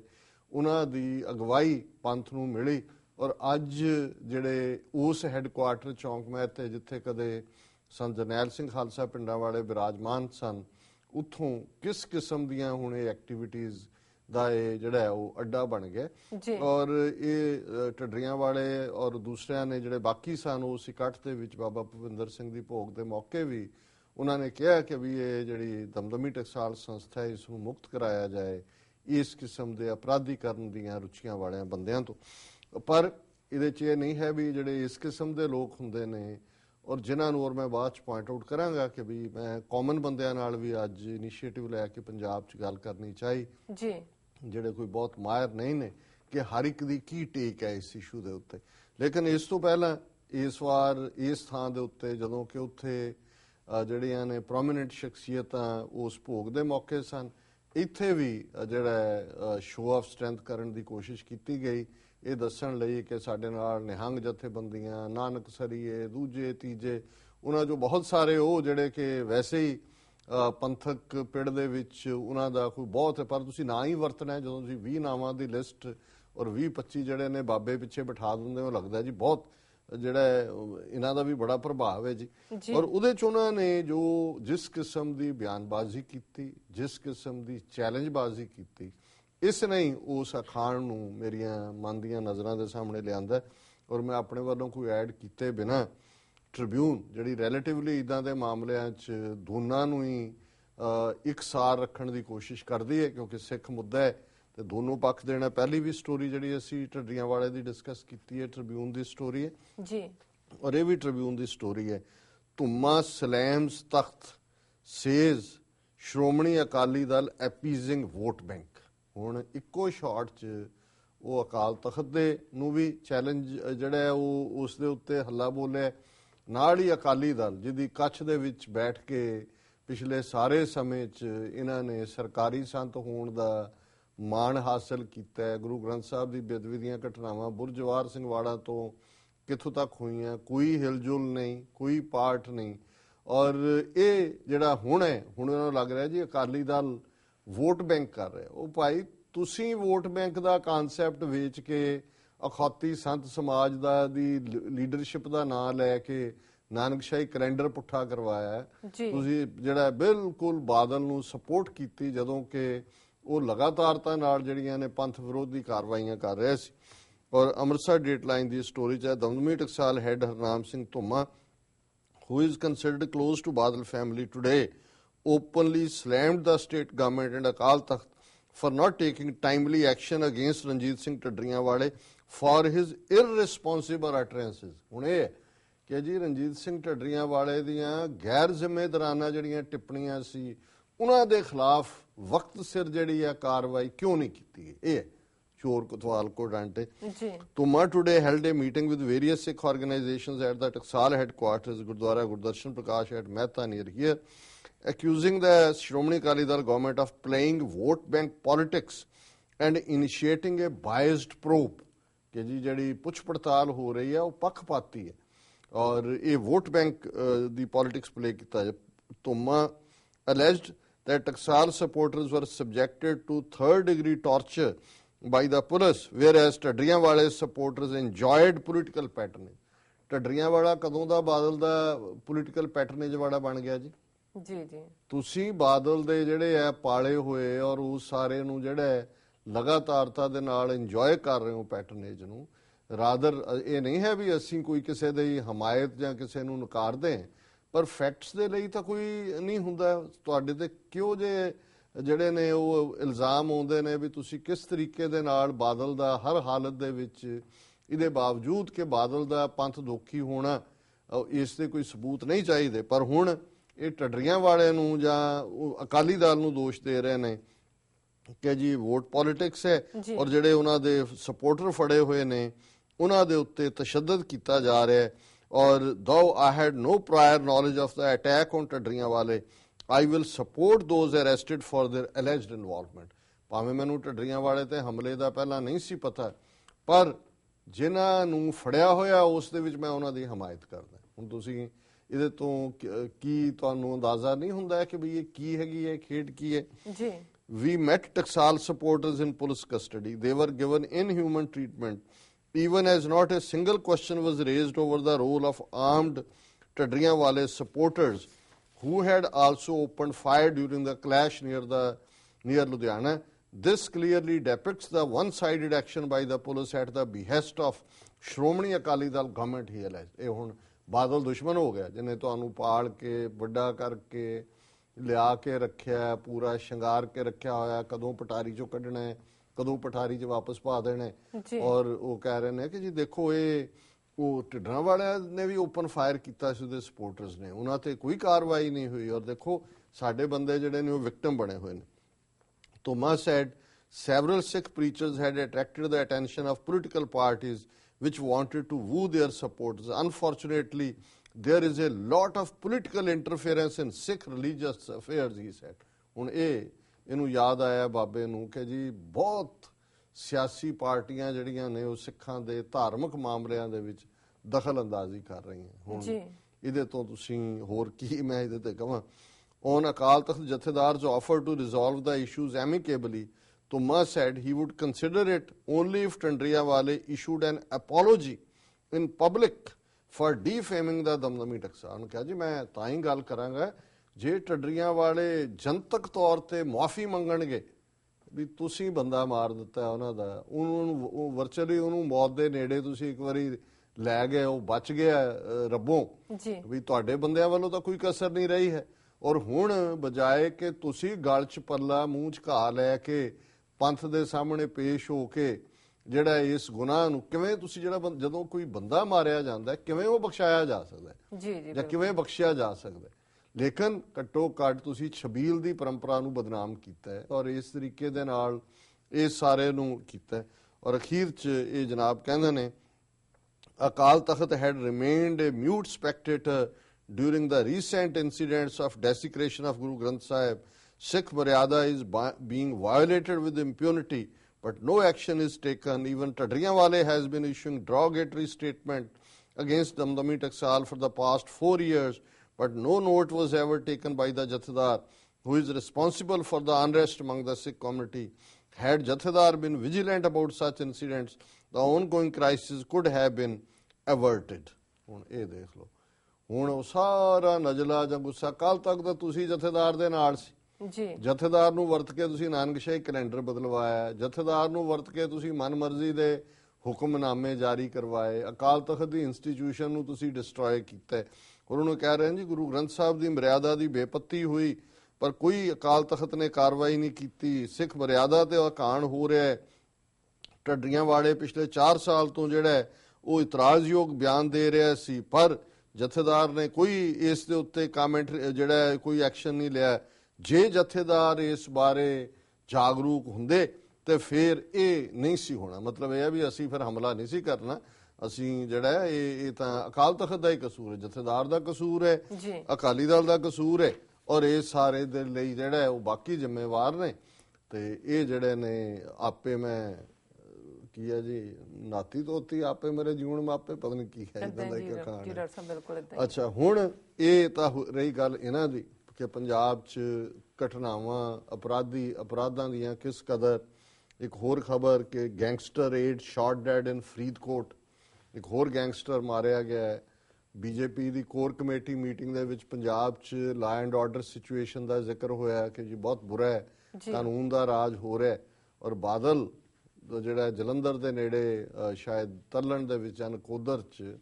ਉਹਨਾਂ ਦੀ ਅਗਵਾਈ ਪੰਥ ਨੂੰ ਮਿਲੀ ਔਰ ਅੱਜ ਜਿਹੜੇ ਉਸ ਹੈੱਡਕੁਆਟਰ ਚੌਂਕ ਮੈਂ ਮਹਿਤੇ ਜਿੱਥੇ ਕਦੇ ਸੰਤ ਜਰਨੈਲ ਸਿੰਘ ਖਾਲਸਾ ਪਿੰਡਾਂ ਵਾਲੇ ਬਿਰਾਜਮਾਨ ਸਨ ਉੱਥੋਂ ਕਿਸ ਕਿਸਮ ਦੀਆਂ ਹੁਣ ਇਹ ਐਕਟੀਵਿਟੀਜ਼ ਦਾ ਇਹ ਜਿਹੜਾ ਹੈ ਉਹ ਅੱਡਾ ਬਣ ਗਿਆ। ਔਰ ਇਹ ਅ, ਢੱਡਰੀਆਂ ਵਾਲੇ ਔਰ ਦੂਸਰਿਆਂ ਨੇ ਜਿਹੜੇ ਬਾਕੀ ਸਨ ਉਸ ਇਕੱਠ ਦੇ ਵਿੱਚ ਬਾਬਾ ਭੁਪਿੰਦਰ ਸਿੰਘ ਦੀ ਭੋਗ ਦੇ ਮੌਕੇ ਵੀ ਉਹਨਾਂ ਨੇ ਕਿਹਾ ਕਿ ਵੀ ਇਹ ਜਿਹੜੀ ਦਮਦਮੀ ਟਕਸਾਲ ਸੰਸਥਾ ਇਸ ਨੂੰ ਮੁਕਤ ਕਰਾਇਆ ਜਾਏ ਇਸ ਕਿਸਮ ਦੇ ਅਪਰਾਧੀਕਰਨ ਦੀਆਂ ਰੁਚੀਆਂ ਵਾਲਿਆਂ ਬੰਦਿਆਂ ਤੋਂ ਪਰ ਇਹਦੇ 'ਚ ਇਹ ਨਹੀਂ ਹੈ ਵੀ ਜਿਹੜੇ ਇਸ ਕਿਸਮ ਦੇ ਲੋਕ ਹੁੰਦੇ ਨੇ ਔਰ ਜਿਨ੍ਹਾਂ ਨੂੰ ਔਰ ਮੈਂ ਬਾਅਦ ਚ ਪੁਆਇੰਟ ਆਊਟ ਕਰਾਂਗਾ ਕਿ ਵੀ ਮੈਂ ਕਾਮਨ ਬੰਦਿਆਂ ਨਾਲ ਵੀ ਅੱਜ ਇਨੀਸ਼ੀਏਟਿਵ ਲੈ ਕੇ ਪੰਜਾਬ 'ਚ ਗੱਲ ਕਰਨੀ ਚਾਹੀ। ਜੀ। ਜਿਹੜੇ ਕੋਈ ਬਹੁਤ ਮਾਹਿਰ ਨਹੀਂ ਨੇ ਕਿ ਹਰ ਇੱਕ ਦੀ ਕੀ ਟੇਕ ਹੈ ਇਸ ਇਸ਼ੂ ਦੇ ਉੱਤੇ। ਲੇਕਿਨ ਇਸ ਤੋਂ ਪਹਿਲਾਂ ਇਸ ਵਾਰ ਇਸ ਥਾਂ ਦੇ ਉੱਤੇ ਜਦੋਂ ਕਿ ਉੱਥੇ ਜਿਹੜੀਆਂ ਨੇ ਪ੍ਰੋਮਿਨੈਂਟ ਸ਼ਖਸੀਅਤਾਂ ਉਸ ਭੋਗ ਦੇ ਮੌਕੇ ਸਨ ਇੱਥੇ ਵੀ ਜਿਹੜਾ ਸ਼ੋਅ ਆਫ ਸਟਰੈਂਥ ਕਰਨ ਦੀ ਕੋਸ਼ਿਸ਼ ਕੀਤੀ ਗਈ। ਇਹ ਦੱਸਣ ਲਈ ਕਿ ਸਾਡੇ ਨਾਲ ਨਿਹੰਗ ਜਥੇਬੰਦੀਆਂ ਨਾਨਕ ਸਰੀਏ ਦੂਜੇ ਤੀਜੇ ਉਹਨਾਂ ਜੋ ਬਹੁਤ ਸਾਰੇ ਉਹ ਜਿਹੜੇ ਕਿ ਵੈਸੇ ਹੀ ਪੰਥਕ ਪਿੜ ਦੇ ਵਿੱਚ ਉਹਨਾਂ ਦਾ ਕੋਈ ਬਹੁਤ ਹੈ ਪਰ ਤੁਸੀਂ ਨਾ ਹੀ ਵਰਤਣਾ ਹੈ ਜਦੋਂ ਤੁਸੀਂ 20 ਨਾਵਾਂ ਦੀ ਲਿਸਟ ਔਰ 20 25 ਜਿਹੜੇ ਨੇ ਬਾਬੇ ਪਿੱਛੇ ਬਿਠਾ ਦਿੰਦੇ ਹੋ ਲੱਗਦਾ ਜੀ ਬਹੁਤ ਜਿਹੜਾ ਉਹ ਇਹਨਾਂ ਦਾ ਵੀ ਬੜਾ ਪ੍ਰਭਾਵ ਹੈ ਜੀ ਜੀ। ਔਰ ਉਹਦੇ ਚ ਉਹਨਾਂ ਨੇ ਜੋ ਜਿਸ ਕਿਸਮ ਦੀ ਬਿਆਨਬਾਜ਼ੀ ਕੀਤੀ ਜਿਸ ਕਿਸਮ ਦੀ ਚੈਲੰਜਬਾਜ਼ੀ ਕੀਤੀ ਇਸ ਨੇ ਉਸ ਅਖਾਣ ਨੂੰ ਮੇਰੀਆਂ ਮਨ ਦੀਆਂ ਨਜ਼ਰਾਂ ਦੇ ਸਾਹਮਣੇ ਲਿਆਂਦਾ ਔਰ ਮੈਂ ਆਪਣੇ ਵੱਲੋਂ ਕੋਈ ਐਡ ਕੀਤੇ ਬਿਨਾ ਟ੍ਰਿਬਿਊਨ ਜਿਹੜੀ ਰਿਲੇਟਿਵਲੀ ਇਦਾਂ ਦੇ ਮਾਮਲਿਆਂ 'ਚ ਦੋਨਾਂ ਨੂੰ ਹੀ ਇਕਸਾਰ ਰੱਖਣ ਦੀ ਕੋਸ਼ਿਸ਼ ਕਰਦੀ ਹੈ ਕਿਉਂਕਿ ਸਿੱਖ ਮੁੱਦਾ ਹੈ ਤੇ ਦੋਨੋਂ ਪੱਖ ਦੇਣਾ। ਪਹਿਲੀ ਵੀ ਸਟੋਰੀ ਜਿਹੜੀ ਅਸੀਂ ਢੱਡੀਆਂ ਵਾਲੇ ਦੀ ਡਿਸਕਸ ਕੀਤੀ ਹੈ ਟ੍ਰਿਬਿਊਨ ਦੀ ਸਟੋਰੀ ਹੈ। ਜੀ। ਔਰ ਇਹ ਵੀ ਟ੍ਰਿਬਿਊਨ ਦੀ ਸਟੋਰੀ ਹੈ। Dhumma slams Takht says Shiromani Akali Dal appeasing vote bank ਹੁਣ ਇੱਕੋ ਸ਼ਾਟ 'ਚ ਉਹ ਅਕਾਲ ਤਖਤ ਦੇ ਨੂੰ ਵੀ ਚੈਲੰਜ ਜਿਹੜਾ ਉਹ ਉਸ ਦੇ ਉੱਤੇ ਹੱਲਾ ਬੋਲਿਆ ਨਾਲ ਹੀ ਅਕਾਲੀ ਦਲ, ਜਿਹਦੀ ਕੱਛ ਦੇ ਵਿੱਚ ਬੈਠ ਕੇ ਪਿਛਲੇ ਸਾਰੇ ਸਮੇਂ 'ਚ ਇਹਨਾਂ ਨੇ ਸਰਕਾਰੀ ਸੰਤ ਹੋਣ ਦਾ ਮਾਣ ਹਾਸਲ ਕੀਤਾ ਹੈ। ਗੁਰੂ ਗ੍ਰੰਥ ਸਾਹਿਬ ਦੀ ਬੇਦਬੀ ਦੀਆਂ ਘਟਨਾਵਾਂ ਬੁਰਜਵਾਰ ਸਿੰਘ ਵਾੜਾ ਤੋਂ ਕਿੱਥੋਂ ਤੱਕ ਹੋਈਆਂ, ਕੋਈ ਹਿਲਜੁਲ ਨਹੀਂ, ਕੋਈ ਪਾਠ ਨਹੀਂ। ਔਰ ਇਹ ਜਿਹੜਾ ਹੁਣ ਹੈ, ਹੁਣ ਇਹਨਾਂ ਨੂੰ ਲੱਗ ਰਿਹਾ ਜੀ ਅਕਾਲੀ ਦਲ ਵੋਟ ਬੈਂਕ ਕਰ ਰਿਹਾ। ਉਹ ਭਾਈ ਤੁਸੀਂ ਵੋਟ ਬੈਂਕ ਦਾ ਕਨਸੈਪਟ ਵੇਚ ਕੇ ਅਖੌਤੀ ਸੰਤ ਸਮਾਜ ਦਾ ਦੀ ਲੀਡਰਸ਼ਿਪ ਦਾ ਨਾਂ ਲੈ ਕੇ ਨਾਨਕਸ਼ਾਹੀ ਕੈਲੰਡਰ ਪੁੱਠਾ ਕਰਵਾਇਆ ਹੈ। ਤੁਸੀਂ ਜਿਹੜਾ ਹੈ ਬਿਲਕੁਲ ਬਾਦਲ ਨੂੰ ਸਪੋਰਟ ਕੀਤੀ ਜਦੋਂ ਕਿ ਉਹ ਲਗਾਤਾਰਤਾ ਨਾਲ ਜਿਹੜੀਆਂ ਨੇ ਪੰਥ ਵਿਰੋਧੀ ਕਾਰਵਾਈਆਂ ਕਰ ਰਿਹਾ ਸੀ। ਔਰ ਅੰਮ੍ਰਿਤਸਰ ਡੇਟਲਾਈਨ ਦੀ ਸਟੋਰੀ ਚ ਹੈ Damdami Taksal head Harnam Singh Dhumma who is considered close to Badal family today, openly slammed the state government and Akal Takht for not taking timely action against Ranjit Singh Tadriawale for his irresponsible utterances. ਹੁਣ ਇਹ ਕਿ ਜੀ ਰਣਜੀਤ ਸਿੰਘ ਢੱਡਰੀਆਂ ਵਾਲੇ ਦੀਆਂ ਗੈਰ ਜ਼ਿੰਮੇਦਾਰਾਨਾ ਜਿਹੜੀਆਂ ਟਿੱਪਣੀਆਂ ਸੀ ਉਹਨਾਂ ਦੇ ਖਿਲਾਫ ਵਕਤ ਸਿਰ ਜਿਹੜੀ ਆ ਕਾਰਵਾਈ ਕਿਉਂ ਨਹੀਂ ਕੀਤੀ ਗਈ ਇਹ ਚੋਰ ਕੋਤਵਾਲ ਕੋ ਡਾਂਟੇ ਜੀ Tumma today held a meeting with various Sikh organizations at the Taksal headquarters, Gurdwara Gurdarshan Prakash at Mehta near here, accusing the Shromani Akali Dal government of playing vote bank politics and initiating a biased probe. ਕਿ ਜੀ ਜਿਹੜੀ ਪੁੱਛ ਪੜਤਾਲ ਹੋ ਰਹੀ ਹੈ ਉਹ ਪੱਖਪਾਤੀ ਹੈ ਔਰ ਇਹ ਵੋਟ ਬੈਂਕ ਦੀ ਪੋਲਿਟਿਕਸ ਪਲੇ ਕੀਤਾ ਜਾ ਤੁਮਾ alleged that Taksal supporters were subjected to third degree torture by the police, whereas Tadriyanwale supporters enjoyed political patronage. Dhadrianwala ਕਦੋਂ ਦਾ ਬਾਦਲ ਦਾ ਪੋਲੀਟੀਕਲ ਪੈਟਰਨੇਜ ਵਾਲਾ ਬਣ ਗਿਆ ਜੀ ਜੀ ਜੀ। ਤੁਸੀਂ ਬਾਦਲ ਦੇ ਜਿਹੜੇ ਆ ਪਾਲੇ ਹੋਏ ਔਰ ਉਸ ਸਾਰੇ ਨੂੰ ਜਿਹੜਾ ਹੈ ਲਗਾਤਾਰਤਾ ਦੇ ਨਾਲ ਇੰਜੋਏ ਕਰ ਰਹੇ ਹੋ ਪੈਟਰਨੇਜ ਨੂੰ ਰਾਦਰ ਇਹ ਨਹੀਂ ਹੈ ਵੀ ਅਸੀਂ ਕੋਈ ਕਿਸੇ ਦੀ ਹਮਾਇਤ ਜਾਂ ਕਿਸੇ ਨੂੰ ਨਕਾਰਦੇ, ਪਰ ਫੈਕਟਸ ਦੇ ਲਈ ਤਾਂ ਕੋਈ ਨਹੀਂ ਹੁੰਦਾ। ਤੁਹਾਡੇ ਤੇ ਕਿਉਂ ਜੇ ਜਿਹੜੇ ਨੇ ਉਹ ਇਲਜ਼ਾਮ ਆਉਂਦੇ ਨੇ ਵੀ ਤੁਸੀਂ ਕਿਸ ਤਰੀਕੇ ਦੇ ਨਾਲ ਬਾਦਲ ਦਾ ਹਰ ਹਾਲਤ ਦੇ ਵਿੱਚ ਇਹਦੇ ਬਾਵਜੂਦ ਕਿ ਬਾਦਲ ਦਾ ਪੰਥ ਦੋਖੀ ਹੋਣਾ ਇਸ ਦੇ ਕੋਈ ਸਬੂਤ ਨਹੀਂ ਚਾਹੀਦੇ। ਪਰ ਹੁਣ ਇਹ ਟੱਡਰੀਆਂ ਵਾਲਿਆਂ ਨੂੰ ਜਾਂ ਅਕਾਲੀ ਦਲ ਨੂੰ ਦੋਸ਼ ਦੇ ਰਹੇ ਨੇ ਕਿ ਜੀ ਵੋਟ ਪੋਲਿਟਿਕਸ ਹੈ ਔਰ ਜਿਹੜੇ ਉਹਨਾਂ ਦੇ ਸਪੋਰਟਰ ਫੜੇ ਹੋਏ ਨੇ ਉਹਨਾਂ ਦੇ ਉੱਤੇ ਤਸ਼ੱਦਦ ਕੀਤਾ ਜਾ ਰਿਹਾ ਹੈ ਔਰ though I had no prior knowledge of the attack on ਟੱਡਰੀਆਂ ਵਾਲੇ I will support those arrested for their alleged involvement ਭਾਵੇਂ ਮੈਨੂੰ ਟੱਡਰੀਆਂ ਵਾਲੇ ਤੇ ਹਮਲੇ ਦਾ ਪਹਿਲਾਂ ਨਹੀਂ ਸੀ ਪਤਾ ਪਰ ਜਿਨ੍ਹਾਂ ਨੂੰ ਫੜਿਆ ਹੋਇਆ ਉਸ ਦੇ ਵਿੱਚ ਮੈਂ ਉਹਨਾਂ ਦੀ ਹਮਾਇਤ ਕਰਦਾ। ਹੁਣ ਤੁਸੀਂ ਇਹਦੇ ਤੋਂ ਕੀ- ਤੁਹਾਨੂੰ ਅੰਦਾਜ਼ਾ ਨਹੀਂ ਹੁੰਦਾ ਕਿ ਵੀ ਇਹ ਕੀ ਹੈਗੀ ਹੈ ਖੇਡ ਕੀ ਹੈ ਜੀ We met Taksal supporters in police custody. They were given inhuman treatment, even as not a single question was raised over the role of armed Tadriyanwale supporters who had also opened fire during the clash near the near Ludhiana. This clearly depicts the one-sided action by the police at the behest of Shromani Akali Dal government he alleged. Badal ਦੁਸ਼ਮਣ ਹੋ ਗਿਆ ਜਿਹਨੇ ਤੁਹਾਨੂੰ ਪਾਲ ਕੇ ਵੱਡਾ ਕਰਕੇ ਲਿਆ ਕੇ ਰੱਖਿਆ ਪੂਰਾ ਸ਼ਿੰਗਾਰ ਕੇ ਰੱਖਿਆ ਹੋਇਆ ਕਦੋਂ ਪਟਾਰੀ ਚੋਂ ਕੱਢਣਾ ਹੈ ਕਦੋਂ ਪਟਾਰੀ 'ਚ ਵਾਪਸ ਪਾ ਦੇਣਾ ਹੈ। ਔਰ ਉਹ ਕਹਿ ਰਹੇ ਨੇ ਕਿ ਜੀ ਦੇਖੋ ਇਹ ਉਹ ਢਿੱਡਰਾਂ ਵਾਲਿਆਂ ਨੇ ਵੀ ਓਪਨ ਫਾਇਰ ਕੀਤਾ ਸੀ ਉਹਦੇ ਸਪੋਰਟਰਸ ਨੇ। ਉਹਨਾਂ ਤੇ ਕੋਈ ਕਾਰਵਾਈ ਨਹੀਂ ਹੋਈ। ਔਰ ਦੇਖੋ ਸਾਡੇ ਬੰਦੇ ਜਿਹੜੇ ਨੇ ਉਹ ਵਿਕਟਮ ਬਣੇ ਹੋਏ ਨੇ। Thomas said several Sikh preachers had attracted the attention of political parties which wanted to woo their supporters. Unfortunately, there is a lot of political interference in Sikh religious affairs, he said. ਹੁਣ ਇਹ ਇਹਨੂੰ ਯਾਦ ਆਇਆ ਬਾਬੇ ਨੂੰ ਕਿ ਜੀ ਬਹੁਤ ਸਿਆਸੀ ਪਾਰਟੀਆਂ ਜਿਹੜੀਆਂ ਨੇ ਉਹ ਸਿੱਖਾਂ ਦੇ ਧਾਰਮਿਕ ਮਾਮਲਿਆਂ ਦੇ ਵਿੱਚ ਦਖਲ ਅੰਦਾਜ਼ੀ ਕਰ ਰਹੀਆਂ ਹੁਣ ਜੀ। ਇਹਦੇ ਤੋਂ ਤੁਸੀਂ ਹੋਰ ਕੀ ਮੈਂ ਇਹਦੇ ਤੇ ਕਹਾਂ on Akal Takht Jathedars offered to resolve the issues amicably. Tumma said he would consider it only if Tandriyawale issued an apology in public for defaming the Damdami Taksa. ਉਹਨੇ ਕਿਹਾ ਜੀ ਮੈਂ ਤਾਂ ਹੀ ਗੱਲ ਕਰਾਂਗਾ ਜੇ ਟੱਡਰੀਆਂ ਵਾਲੇ ਜਨਤਕ ਤੌਰ ਤੇ ਮਾਫੀ ਮੰਗਣਗੇ ਵੀ ਤੁਸੀਂ ਬੰਦਾ ਮਾਰ ਦਿੱਤਾ ਉਹਨਾਂ ਦਾ ਉਹਨੂੰ ਉਹ ਵਰਚੁਅਲੀ ਉਹਨੂੰ ਮੌਤ ਦੇ ਨੇੜੇ ਤੁਸੀਂ ਇੱਕ ਵਾਰੀ ਲੈ ਗਏ ਉਹ ਬਚ ਗਿਆ ਰੱਬੋਂ ਜੀ ਵੀ ਤੁਹਾਡੇ ਬੰਦਿਆਂ ਵੱਲੋਂ ਤਾਂ ਕੋਈ ਕਸਰ ਨਹੀਂ ਰਹੀ ਹੈ ਔਰ ਹੁਣ ਬਜਾਏ ਕਿ ਤੁਸੀਂ ਗਲ ਚ ਪੱਲਾ ਮੂੰਹ ਚ ਘਾ ਲੈ ਕੇ ਪੰਥ ਦੇ ਸਾਹਮਣੇ ਪੇਸ਼ ਹੋ ਕੇ ਜਿਹੜਾ ਇਸ ਗੁਨਾਹ ਨੂੰ ਕਿਵੇਂ ਤੁਸੀਂ ਜਿਹੜਾ ਜਦੋਂ ਕੋਈ ਬੰਦਾ ਮਾਰਿਆ ਜਾਂਦਾ ਕਿਵੇਂ ਉਹ ਬਖਸ਼ਾਇਆ ਜਾ ਸਕਦਾ ਜੀ ਜੀ ਜਾਂ ਕਿਵੇਂ ਬਖਸ਼ਿਆ ਜਾ ਸਕਦਾ ਲੇਕਿਨ ਘੱਟੋ ਘੱਟ ਤੁਸੀਂ ਛਬੀਲ ਦੀ ਪਰੰਪਰਾ ਨੂੰ ਬਦਨਾਮ ਕੀਤਾ ਹੈ ਔਰ ਇਸ ਤਰੀਕੇ ਦੇ ਨਾਲ ਇਹ ਸਾਰੇ ਨੂੰ ਕੀਤਾ ਔਰ ਅਖੀਰ ਚ ਇਹ ਜਨਾਬ ਕਹਿੰਦੇ ਨੇ Akal Takht had remained a mute spectator during the recent incidents of desecration of Guru Granth Sahib. Sikh Maryada is bi- being violated with impunity, but no action is taken. Even Tadriyanwale has been issuing derogatory statement against Damdami Taksal for the past four years, but no note was ever taken by the Jathedar, who is responsible for the unrest among the Sikh community. Had Jathedar been vigilant about such incidents, the ongoing crisis could have been averted. ਹੁਣ ਇਹ ਦੇਖ ਲਓ ਹੁਣ ਉਹ ਸਾਰਾ ਨਜਲਾ ਜਾਂ ਗੁੱਸਾ ਕੱਲ ਤੱਕ ਤਾਂ ਤੁਸੀਂ ਜਥੇਦਾਰ ਦੇ ਨਾਲ ਸੀ ਜੀ। ਜਥੇਦਾਰ ਨੂੰ ਵਰਤ ਕੇ ਤੁਸੀਂ ਨਾਨਕਸ਼ਾਹੀ ਕੈਲੰਡਰ ਬਦਲਵਾਇਆ, ਜਥੇਦਾਰ ਨੂੰ ਵਰਤ ਕੇ ਤੁਸੀਂ ਮਨਮਰਜ਼ੀ ਦੇ ਹੁਕਮਨਾਮੇ ਜਾਰੀ ਕਰਵਾਏ, ਅਕਾਲ ਤਖਤ ਦੀ ਇੰਸਟੀਟਿਊਸ਼ਨ ਨੂੰ ਤੁਸੀਂ ਡਿਸਟਰੋਏ ਕੀਤਾ। ਹੈ। ਔਰ ਕਹਿ ਰਹੇ ਜੀ, ਗੁਰੂ ਗ੍ਰੰਥ ਸਾਹਿਬ ਦੀ ਮਰਿਆਦਾ ਦੀ ਬੇਪੱਤੀ ਹੋਈ, ਪਰ ਕੋਈ ਅਕਾਲ ਤਖਤ ਨੇ ਕਾਰਵਾਈ ਨਹੀਂ ਕੀਤੀ। ਸਿੱਖ ਮਰਿਆਦਾ ਤੇ ਅਕਾਣ ਹੋ ਰਿਹਾ ਹੈ। ਢੱਡਰੀਆਂ ਵਾਲੇ ਪਿਛਲੇ 4 ਸਾਲ ਤੋਂ ਜਿਹੜਾ ਉਹ ਇਤਰਾਜ਼ਯੋਗ ਬਿਆਨ ਦੇ ਰਿਹਾ ਸੀ, ਪਰ ਜਥੇਦਾਰ ਨੇ ਕੋਈ ਇਸ ਦੇ ਉੱਤੇ ਕਮੈਂਟ ਜਿਹੜਾ ਕੋਈ ਐਕਸ਼ਨ ਨਹੀਂ ਲਿਆ। ਜੇ ਜਥੇਦਾਰ ਇਸ ਬਾਰੇ ਜਾਗਰੂਕ ਹੁੰਦੇ ਤੇ ਫਿਰ ਇਹ ਨਹੀਂ ਸੀ ਹੋਣਾ। ਮਤਲਬ ਇਹ ਹੈ ਵੀ ਅਸੀਂ ਫਿਰ ਹਮਲਾ ਨਹੀਂ ਸੀ ਕਰਨਾ। ਅਸੀਂ ਜਿਹੜਾ ਇਹ ਇਹ ਤਾਂ ਅਕਾਲ ਤਖਤ ਦਾ ਹੀ ਕਸੂਰ ਹੈ ਜਥੇਦਾਰ ਦਾ ਕਸੂਰ ਹੈ। ਅਕਾਲੀ ਦਲ ਦਾ ਕਸੂਰ ਹੈ ਔਰ ਇਹ ਸਾਰੇ ਦੇ ਲਈ ਜਿਹੜਾ ਉਹ ਬਾਕੀ ਜ਼ਿੰਮੇਵਾਰ ਨੇ। ਤੇ ਇਹ ਜਿਹੜੇ ਨੇ ਆਪੇ ਮੈਂ ਕੀ ਹੈ ਜੀ ਨਾਤੀ ਤੋਤੀ ਆਪੇ ਮੇਰੇ ਜੀਵਨ ਮਾਪੇ ਪਤਾ ਨਹੀਂ ਕੀ ਹੈ ਇਦਾਂ ਦਾ ਜੀ ਕਹਾਣੀ ਅੱਛਾ ਹੁਣ ਇਹ ਤਾਂ ਰਹੀ ਗੱਲ ਇਹਨਾਂ ਦੀ। ਕਿ ਪੰਜਾਬ 'ਚ ਘਟਨਾਵਾਂ ਅਪਰਾਧੀ ਅਪਰਾਧਾਂ ਦੀਆਂ ਕਿਸ ਕਦਰ? ਇੱਕ ਹੋਰ ਖਬਰ ਕਿ ਗੈਂਗਸਟਰ ਏਡ ਸ਼ਾਟ ਡੈਡ ਇਨ ਫਰੀਦਕੋਟ। ਇੱਕ ਹੋਰ ਗੈਂਗਸਟਰ ਮਾਰਿਆ ਗਿਆ ਹੈ। ਬੀਜੇਪੀ ਦੀ ਕੋਰ ਕਮੇਟੀ ਮੀਟਿੰਗ ਦੇ ਵਿੱਚ ਪੰਜਾਬ 'ਚ ਲਾ ਐਂਡ ਆਰਡਰ ਸਿਚੁਏਸ਼ਨ ਦਾ ਜ਼ਿਕਰ ਹੋਇਆ ਕਿ ਜੀ ਬਹੁਤ ਬੁਰਾ ਹੈ। ਕਾਨੂੰਨ ਦਾ ਰਾਜ ਹੋ ਰਿਹਾ ਹੈ ਔਰ ਬਾਦਲ ਜਿਹੜਾ ਜਲੰਧਰ ਦੇ ਨੇੜੇ ਸ਼ਾਇਦ ਤਲਣ ਦੇ ਵਿੱਚ ਅਨਕੋਦਰ 'ਚ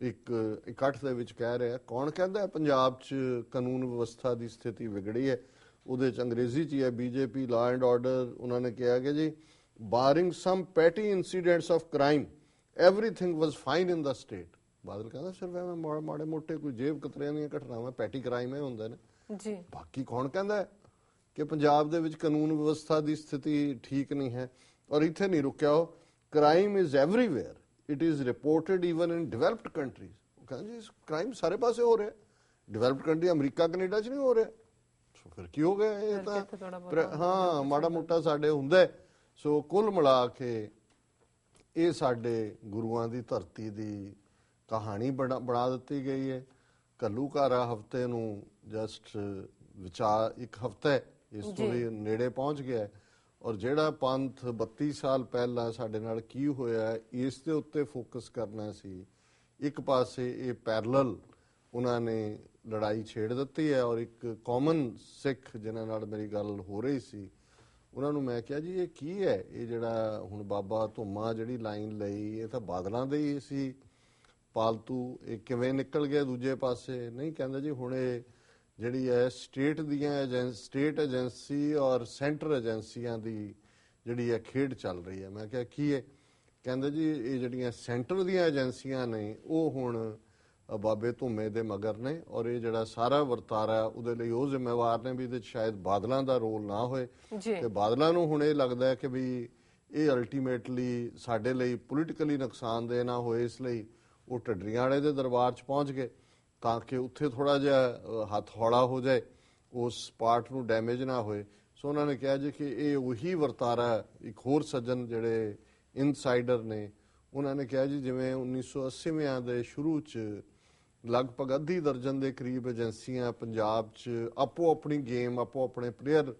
ਇੱਕ ਇਕੱਠ ਦੇ ਵਿੱਚ ਕਹਿ ਰਿਹਾ ਕੌਣ ਕਹਿੰਦਾ ਹੈ ਪੰਜਾਬ 'ਚ ਕਾਨੂੰਨ ਵਿਵਸਥਾ ਦੀ ਸਥਿਤੀ ਵਿਗੜੀ ਹੈ? ਉਹਦੇ 'ਚ ਅੰਗਰੇਜ਼ੀ 'ਚ ਹੀ ਹੈ ਬੀਜੇਪੀ ਲਾ ਐਂਡ ਆਰਡਰ ਉਹਨਾਂ ਨੇ ਕਿਹਾ ਕਿ ਜੀ barring some petty incidents of crime everything was fine in the state Badal ਕਹਿੰਦਾ ਸਿਰਫ ਐਵੇਂ ਮਾੜੇ ਮਾੜੇ ਮੋਟੇ ਕੋਈ ਜੇਬ ਕਤਰਿਆਂ ਦੀਆਂ ਘਟਨਾਵਾਂ ਪੈਟੀ ਕ੍ਰਾਈਮ ਇਹ ਹੁੰਦੇ ਨੇ। ਜੀ। ਬਾਕੀ ਕੌਣ ਕਹਿੰਦਾ ਹੈ ਕਿ ਪੰਜਾਬ ਦੇ ਵਿੱਚ ਕਾਨੂੰਨ ਵਿਵਸਥਾ ਦੀ ਸਥਿਤੀ ਠੀਕ ਨਹੀਂ ਹੈ ਔਰ ਇੱਥੇ ਨਹੀਂ ਰੁਕਿਆ ਉਹ crime is everywhere it is reported even in developed countries ਉਹ ਕਹਿੰਦੇ ਜੀ ਕ੍ਰਾਈਮ ਸਾਰੇ ਪਾਸੇ ਹੋ ਰਿਹਾ ਡਿਵੈਲਪਡ ਕੰਟਰੀ ਅਮਰੀਕਾ ਕੈਨੇਡਾ 'ਚ ਨਹੀਂ ਹੋ ਰਿਹਾ। ਸੋ ਫਿਰ ਕੀ ਹੋ ਗਿਆ ਇਹ ਤਾਂ? ਹਾਂ ਮਾੜਾ ਮੋਟਾ ਸਾਡੇ ਹੁੰਦਾ। ਸੋ ਕੁੱਲ ਮਿਲਾ ਕੇ ਇਹ ਸਾਡੇ ਗੁਰੂਆਂ ਦੀ ਧਰਤੀ ਦੀ ਕਹਾਣੀ ਬਣਾ ਬਣਾ ਦਿੱਤੀ ਗਈ ਹੈ। ਕੱਲੂਕਾਰਾ ਹਫ਼ਤੇ ਨੂੰ ਜਸਟ ਵਿਚਾਰ ਇੱਕ ਹਫਤਾ ਇਸ ਤੋਂ। ਵੀ ਨੇੜੇ ਪਹੁੰਚ ਗਿਆ ਹੈ। ਔਰ ਜਿਹੜਾ ਪੰਥ 32 ਸਾਲ ਪਹਿਲਾਂ ਸਾਡੇ ਨਾਲ ਕੀ ਹੋਇਆ, ਇਸ ਦੇ ਉੱਤੇ ਫੋਕਸ ਕਰਨਾ ਸੀ। ਇੱਕ ਪਾਸੇ ਇਹ ਪੈਰਲਲ ਉਹਨਾਂ ਨੇ ਲੜਾਈ ਛੇੜ ਦਿੱਤੀ ਹੈ ਔਰ ਇੱਕ ਕਾਮਨ ਸਿੱਖ ਜਿਨ੍ਹਾਂ ਨਾਲ ਮੇਰੀ ਗੱਲ ਹੋ ਰਹੀ ਸੀ, ਉਹਨਾਂ ਨੂੰ ਮੈਂ ਕਿਹਾ, ਜੀ, ਇਹ ਕੀ ਹੈ? ਇਹ ਜਿਹੜਾ ਹੁਣ ਬਾਬਾ ਧੁੰਮਾ ਜਿਹੜੀ ਲਾਈਨ ਲਈ, ਇਹ ਤਾਂ ਬਾਦਲਾਂ ਦੇ ਹੀ ਸੀ। ਪਾਲਤੂ ਇਹ ਕਿਵੇਂ ਨਿਕਲ ਗਿਆ ਦੂਜੇ ਪਾਸੇ? ਨਹੀਂ, ਕਹਿੰਦਾ ਜੀ, ਹੁਣ ਇਹ ਜਿਹੜੀ ਹੈ ਸਟੇਟ ਦੀਆਂ ਏਜੰਸੀ ਸਟੇਟ ਏਜੰਸੀ ਔਰ ਸੈਂਟਰ ਏਜੰਸੀਆਂ ਦੀ ਜਿਹੜੀ ਹੈ ਖੇਡ ਚੱਲ ਰਹੀ ਹੈ। ਮੈਂ ਕਿਹਾ ਕੀ ਹੈ ਕਹਿੰਦੇ ਜੀ ਇਹ ਜਿਹੜੀਆਂ ਸੈਂਟਰ ਦੀਆਂ ਏਜੰਸੀਆਂ ਨੇ ਉਹ ਹੁਣ ਬਾਬੇ ਧੁੰਮੇ ਦੇ ਮਗਰ ਨੇ ਔਰ ਇਹ ਜਿਹੜਾ ਸਾਰਾ ਵਰਤਾਰਾ ਉਹਦੇ ਲਈ ਉਹ ਜ਼ਿੰਮੇਵਾਰ ਨੇ ਵੀ ਇਹਦੇ 'ਚ ਸ਼ਾਇਦ ਬਾਦਲਾਂ ਦਾ ਰੋਲ ਨਾ ਹੋਏ। ਤੇ ਬਾਦਲਾਂ ਨੂੰ ਹੁਣ ਇਹ ਲੱਗਦਾ ਹੈ ਕਿ ਵੀ ਇਹ ਅਲਟੀਮੇਟਲੀ ਸਾਡੇ ਲਈ ਪੋਲੀਟੀਕਲੀ ਨੁਕਸਾਨਦੇਹ ਨਾ ਹੋਏ ਇਸ ਲਈ ਉਹ ਢੱਡਰੀਆਂ ਵਾਲੇ ਦੇ ਦਰਬਾਰ 'ਚ ਪਹੁੰਚ ਗਏ। ਤਾਂ ਕਿ ਉੱਥੇ ਥੋੜਾ ਜਿਹਾ ਹੱਥ ਹੌਲਾ ਹੋ ਜਾਏ, ਉਸ ਪਾਰਟ ਨੂੰ ਡੈਮੇਜ ਨਾ ਹੋਏ। ਸੋ ਉਹਨਾਂ ਨੇ ਕਿਹਾ ਜੀ ਕਿ ਇਹ ਉਹੀ ਵਰਤਾਰਾ, ਇੱਕ ਹੋਰ ਸੱਜਣ ਜਿਹੜੇ ਇਨਸਾਈਡਰ ਨੇ, ਉਹਨਾਂ ਨੇ ਕਿਹਾ ਜੀ ਜਿਵੇਂ 1980ਵਿਆਂ ਦੇ ਸ਼ੁਰੂ 'ਚ ਲਗਭਗ ਅੱਧੀ ਦਰਜਨ ਦੇ ਕਰੀਬ ਏਜੰਸੀਆਂ ਪੰਜਾਬ 'ਚ ਆਪੋ ਆਪਣੀ ਗੇਮ, ਆਪੋ ਆਪਣੇ ਪਲੇਅਰ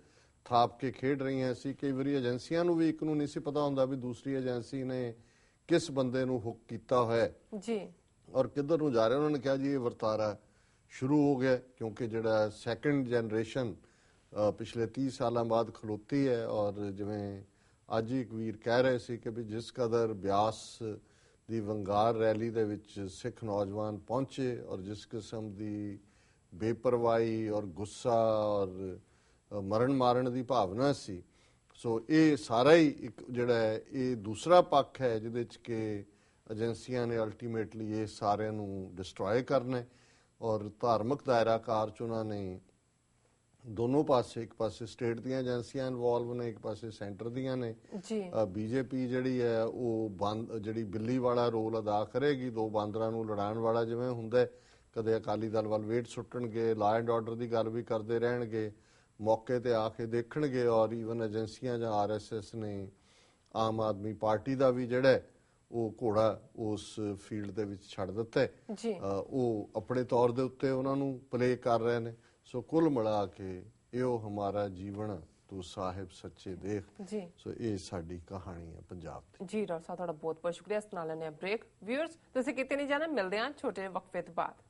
ਥਾਪ ਕੇ ਖੇਡ ਰਹੀਆਂ ਸੀ। ਕਈ ਵਾਰੀ ਏਜੰਸੀਆਂ ਨੂੰ ਵੀ ਇੱਕ ਨੂੰ ਨਹੀਂ ਸੀ ਪਤਾ ਹੁੰਦਾ ਵੀ ਦੂਸਰੀ ਏਜੰਸੀ ਨੇ ਕਿਸ ਬੰਦੇ ਨੂੰ ਹੁੱਕ ਕੀਤਾ ਹੋਇਆ। ਜੀ। ਔਰ ਕਿੱਧਰ ਨੂੰ ਜਾ ਰਿਹਾ ਉਹਨਾਂ ਨੇ ਕਿਹਾ ਜੀ, ਇਹ ਵਰਤਾਰਾ ਸ਼ੁਰੂ ਹੋ ਗਿਆ ਕਿਉਂਕਿ ਜਿਹੜਾ ਸੈਕੰਡ ਜਨਰੇਸ਼ਨ ਪਿਛਲੇ 30 ਸਾਲਾਂ ਬਾਅਦ ਖਲੋਤੀ ਹੈ ਔਰ ਜਿਵੇਂ ਅੱਜ ਹੀ ਇੱਕ ਵੀਰ ਕਹਿ ਰਹੇ ਸੀ ਕਿ ਵੀ ਜਿਸ ਕਦਰ ਬਿਆਸ ਦੀ ਵੰਗਾਰ ਰੈਲੀ ਦੇ ਵਿੱਚ ਸਿੱਖ ਨੌਜਵਾਨ ਪਹੁੰਚੇ ਔਰ ਜਿਸ ਕਿਸਮ ਦੀ ਬੇਪਰਵਾਹੀ ਔਰ ਗੁੱਸਾ ਔਰ ਮਰਨ ਮਾਰਨ ਦੀ ਭਾਵਨਾ ਸੀ। ਸੋ ਇਹ ਸਾਰਾ ਹੀ ਇੱਕ ਜਿਹੜਾ ਹੈ, ਇਹ ਦੂਸਰਾ ਪੱਖ ਹੈ ਜਿਹਦੇ ਚ ਕਿ ਏਜੰਸੀਆਂ ਨੇ ਅਲਟੀਮੇਟਲੀ ਇਹ ਸਾਰਿਆਂ ਨੂੰ ਡਿਸਟਰੋਏ ਕਰਨਾ ਔਰ ਧਾਰਮਿਕ ਦਾਇਰਾ ਕਾਰ ਚ ਉਹਨਾਂ ਨੇ ਦੋਨੋਂ ਪਾਸੇ ਇੱਕ ਪਾਸੇ ਸਟੇਟ ਦੀਆਂ ਏਜੰਸੀਆਂ ਇਨਵੋਲਵ ਨੇ ਇੱਕ ਪਾਸੇ ਸੈਂਟਰ ਦੀਆਂ ਨੇ। ਜੀ। ਬੀਜੇਪੀ ਜਿਹੜੀ ਹੈ ਉਹ ਬੰਦ ਜਿਹੜੀ ਬਿੱਲੀ ਵਾਲਾ ਰੋਲ ਅਦਾ ਕਰੇਗੀ ਦੋ ਬਾਂਦਰਾਂ ਨੂੰ ਲੜਾਉਣ ਵਾਲਾ ਜਿਵੇਂ ਹੁੰਦਾ ਕਦੇ ਅਕਾਲੀ ਦਲ ਵੱਲ ਵੇਟ ਸੁੱਟਣਗੇ ਲਾ ਐਂਡ ਆਰਡਰ ਦੀ ਗੱਲ ਵੀ ਕਰਦੇ ਰਹਿਣਗੇ ਮੌਕੇ ਤੇ ਆ ਕੇ ਦੇਖਣਗੇ ਔਰ ਈਵਨ ਏਜੰਸੀਆਂ ਜਾਂ ਆਰਐਸਐਸ ਨੇ ਆਮ ਆਦਮੀ ਪਾਰਟੀ ਦਾ ਵੀ ਜਿਹੜਾ ਉਹ ਘੋੜਾ ਉਸ ਫੀਲਡ ਦੇ ਵਿੱਚ ਛੱਡ ਦਿੱਤਾ ਹੈ। ਉਹ ਆਪਣੇ ਤੌਰ ਦੇ ਉੱਤੇ ਉਹਨਾਂ ਨੂੰ ਪਲੇ ਕਰ ਰਹੇ ਨੇ। ਸੋ ਕੁੱਲ ਮਿਲਾ ਕੇ ਇਹੋ ਹਮਾਰਾ ਜੀਵਨ ਤੂੰ ਸਾਹਿਬ ਸੱਚੇ ਦੇਖ। ਜੀ। ਸੋ ਇਹ ਸਾਡੀ ਕਹਾਣੀ ਹੈ ਪੰਜਾਬ ਦੀ। ਜੀ ਡਾਕਟਰ ਸਾਹਿਬ ਤੁਹਾਡਾ ਬਹੁਤ ਬਹੁਤ ਸ਼ੁਕਰੀਆ। ਇਸ ਨਾਲ ਲੈਣੇ ਆ ਬ੍ਰੇਕ ਵਿਊਅਰਸ ਤੁਸੀਂ ਕਿਤੇ ਨਹੀਂ ਜਾਣਾ ਮਿਲਦੇ ਹਾਂ ਛੋਟੇ ਵਕਫੇ ਤੋਂ ਬਾਅਦ।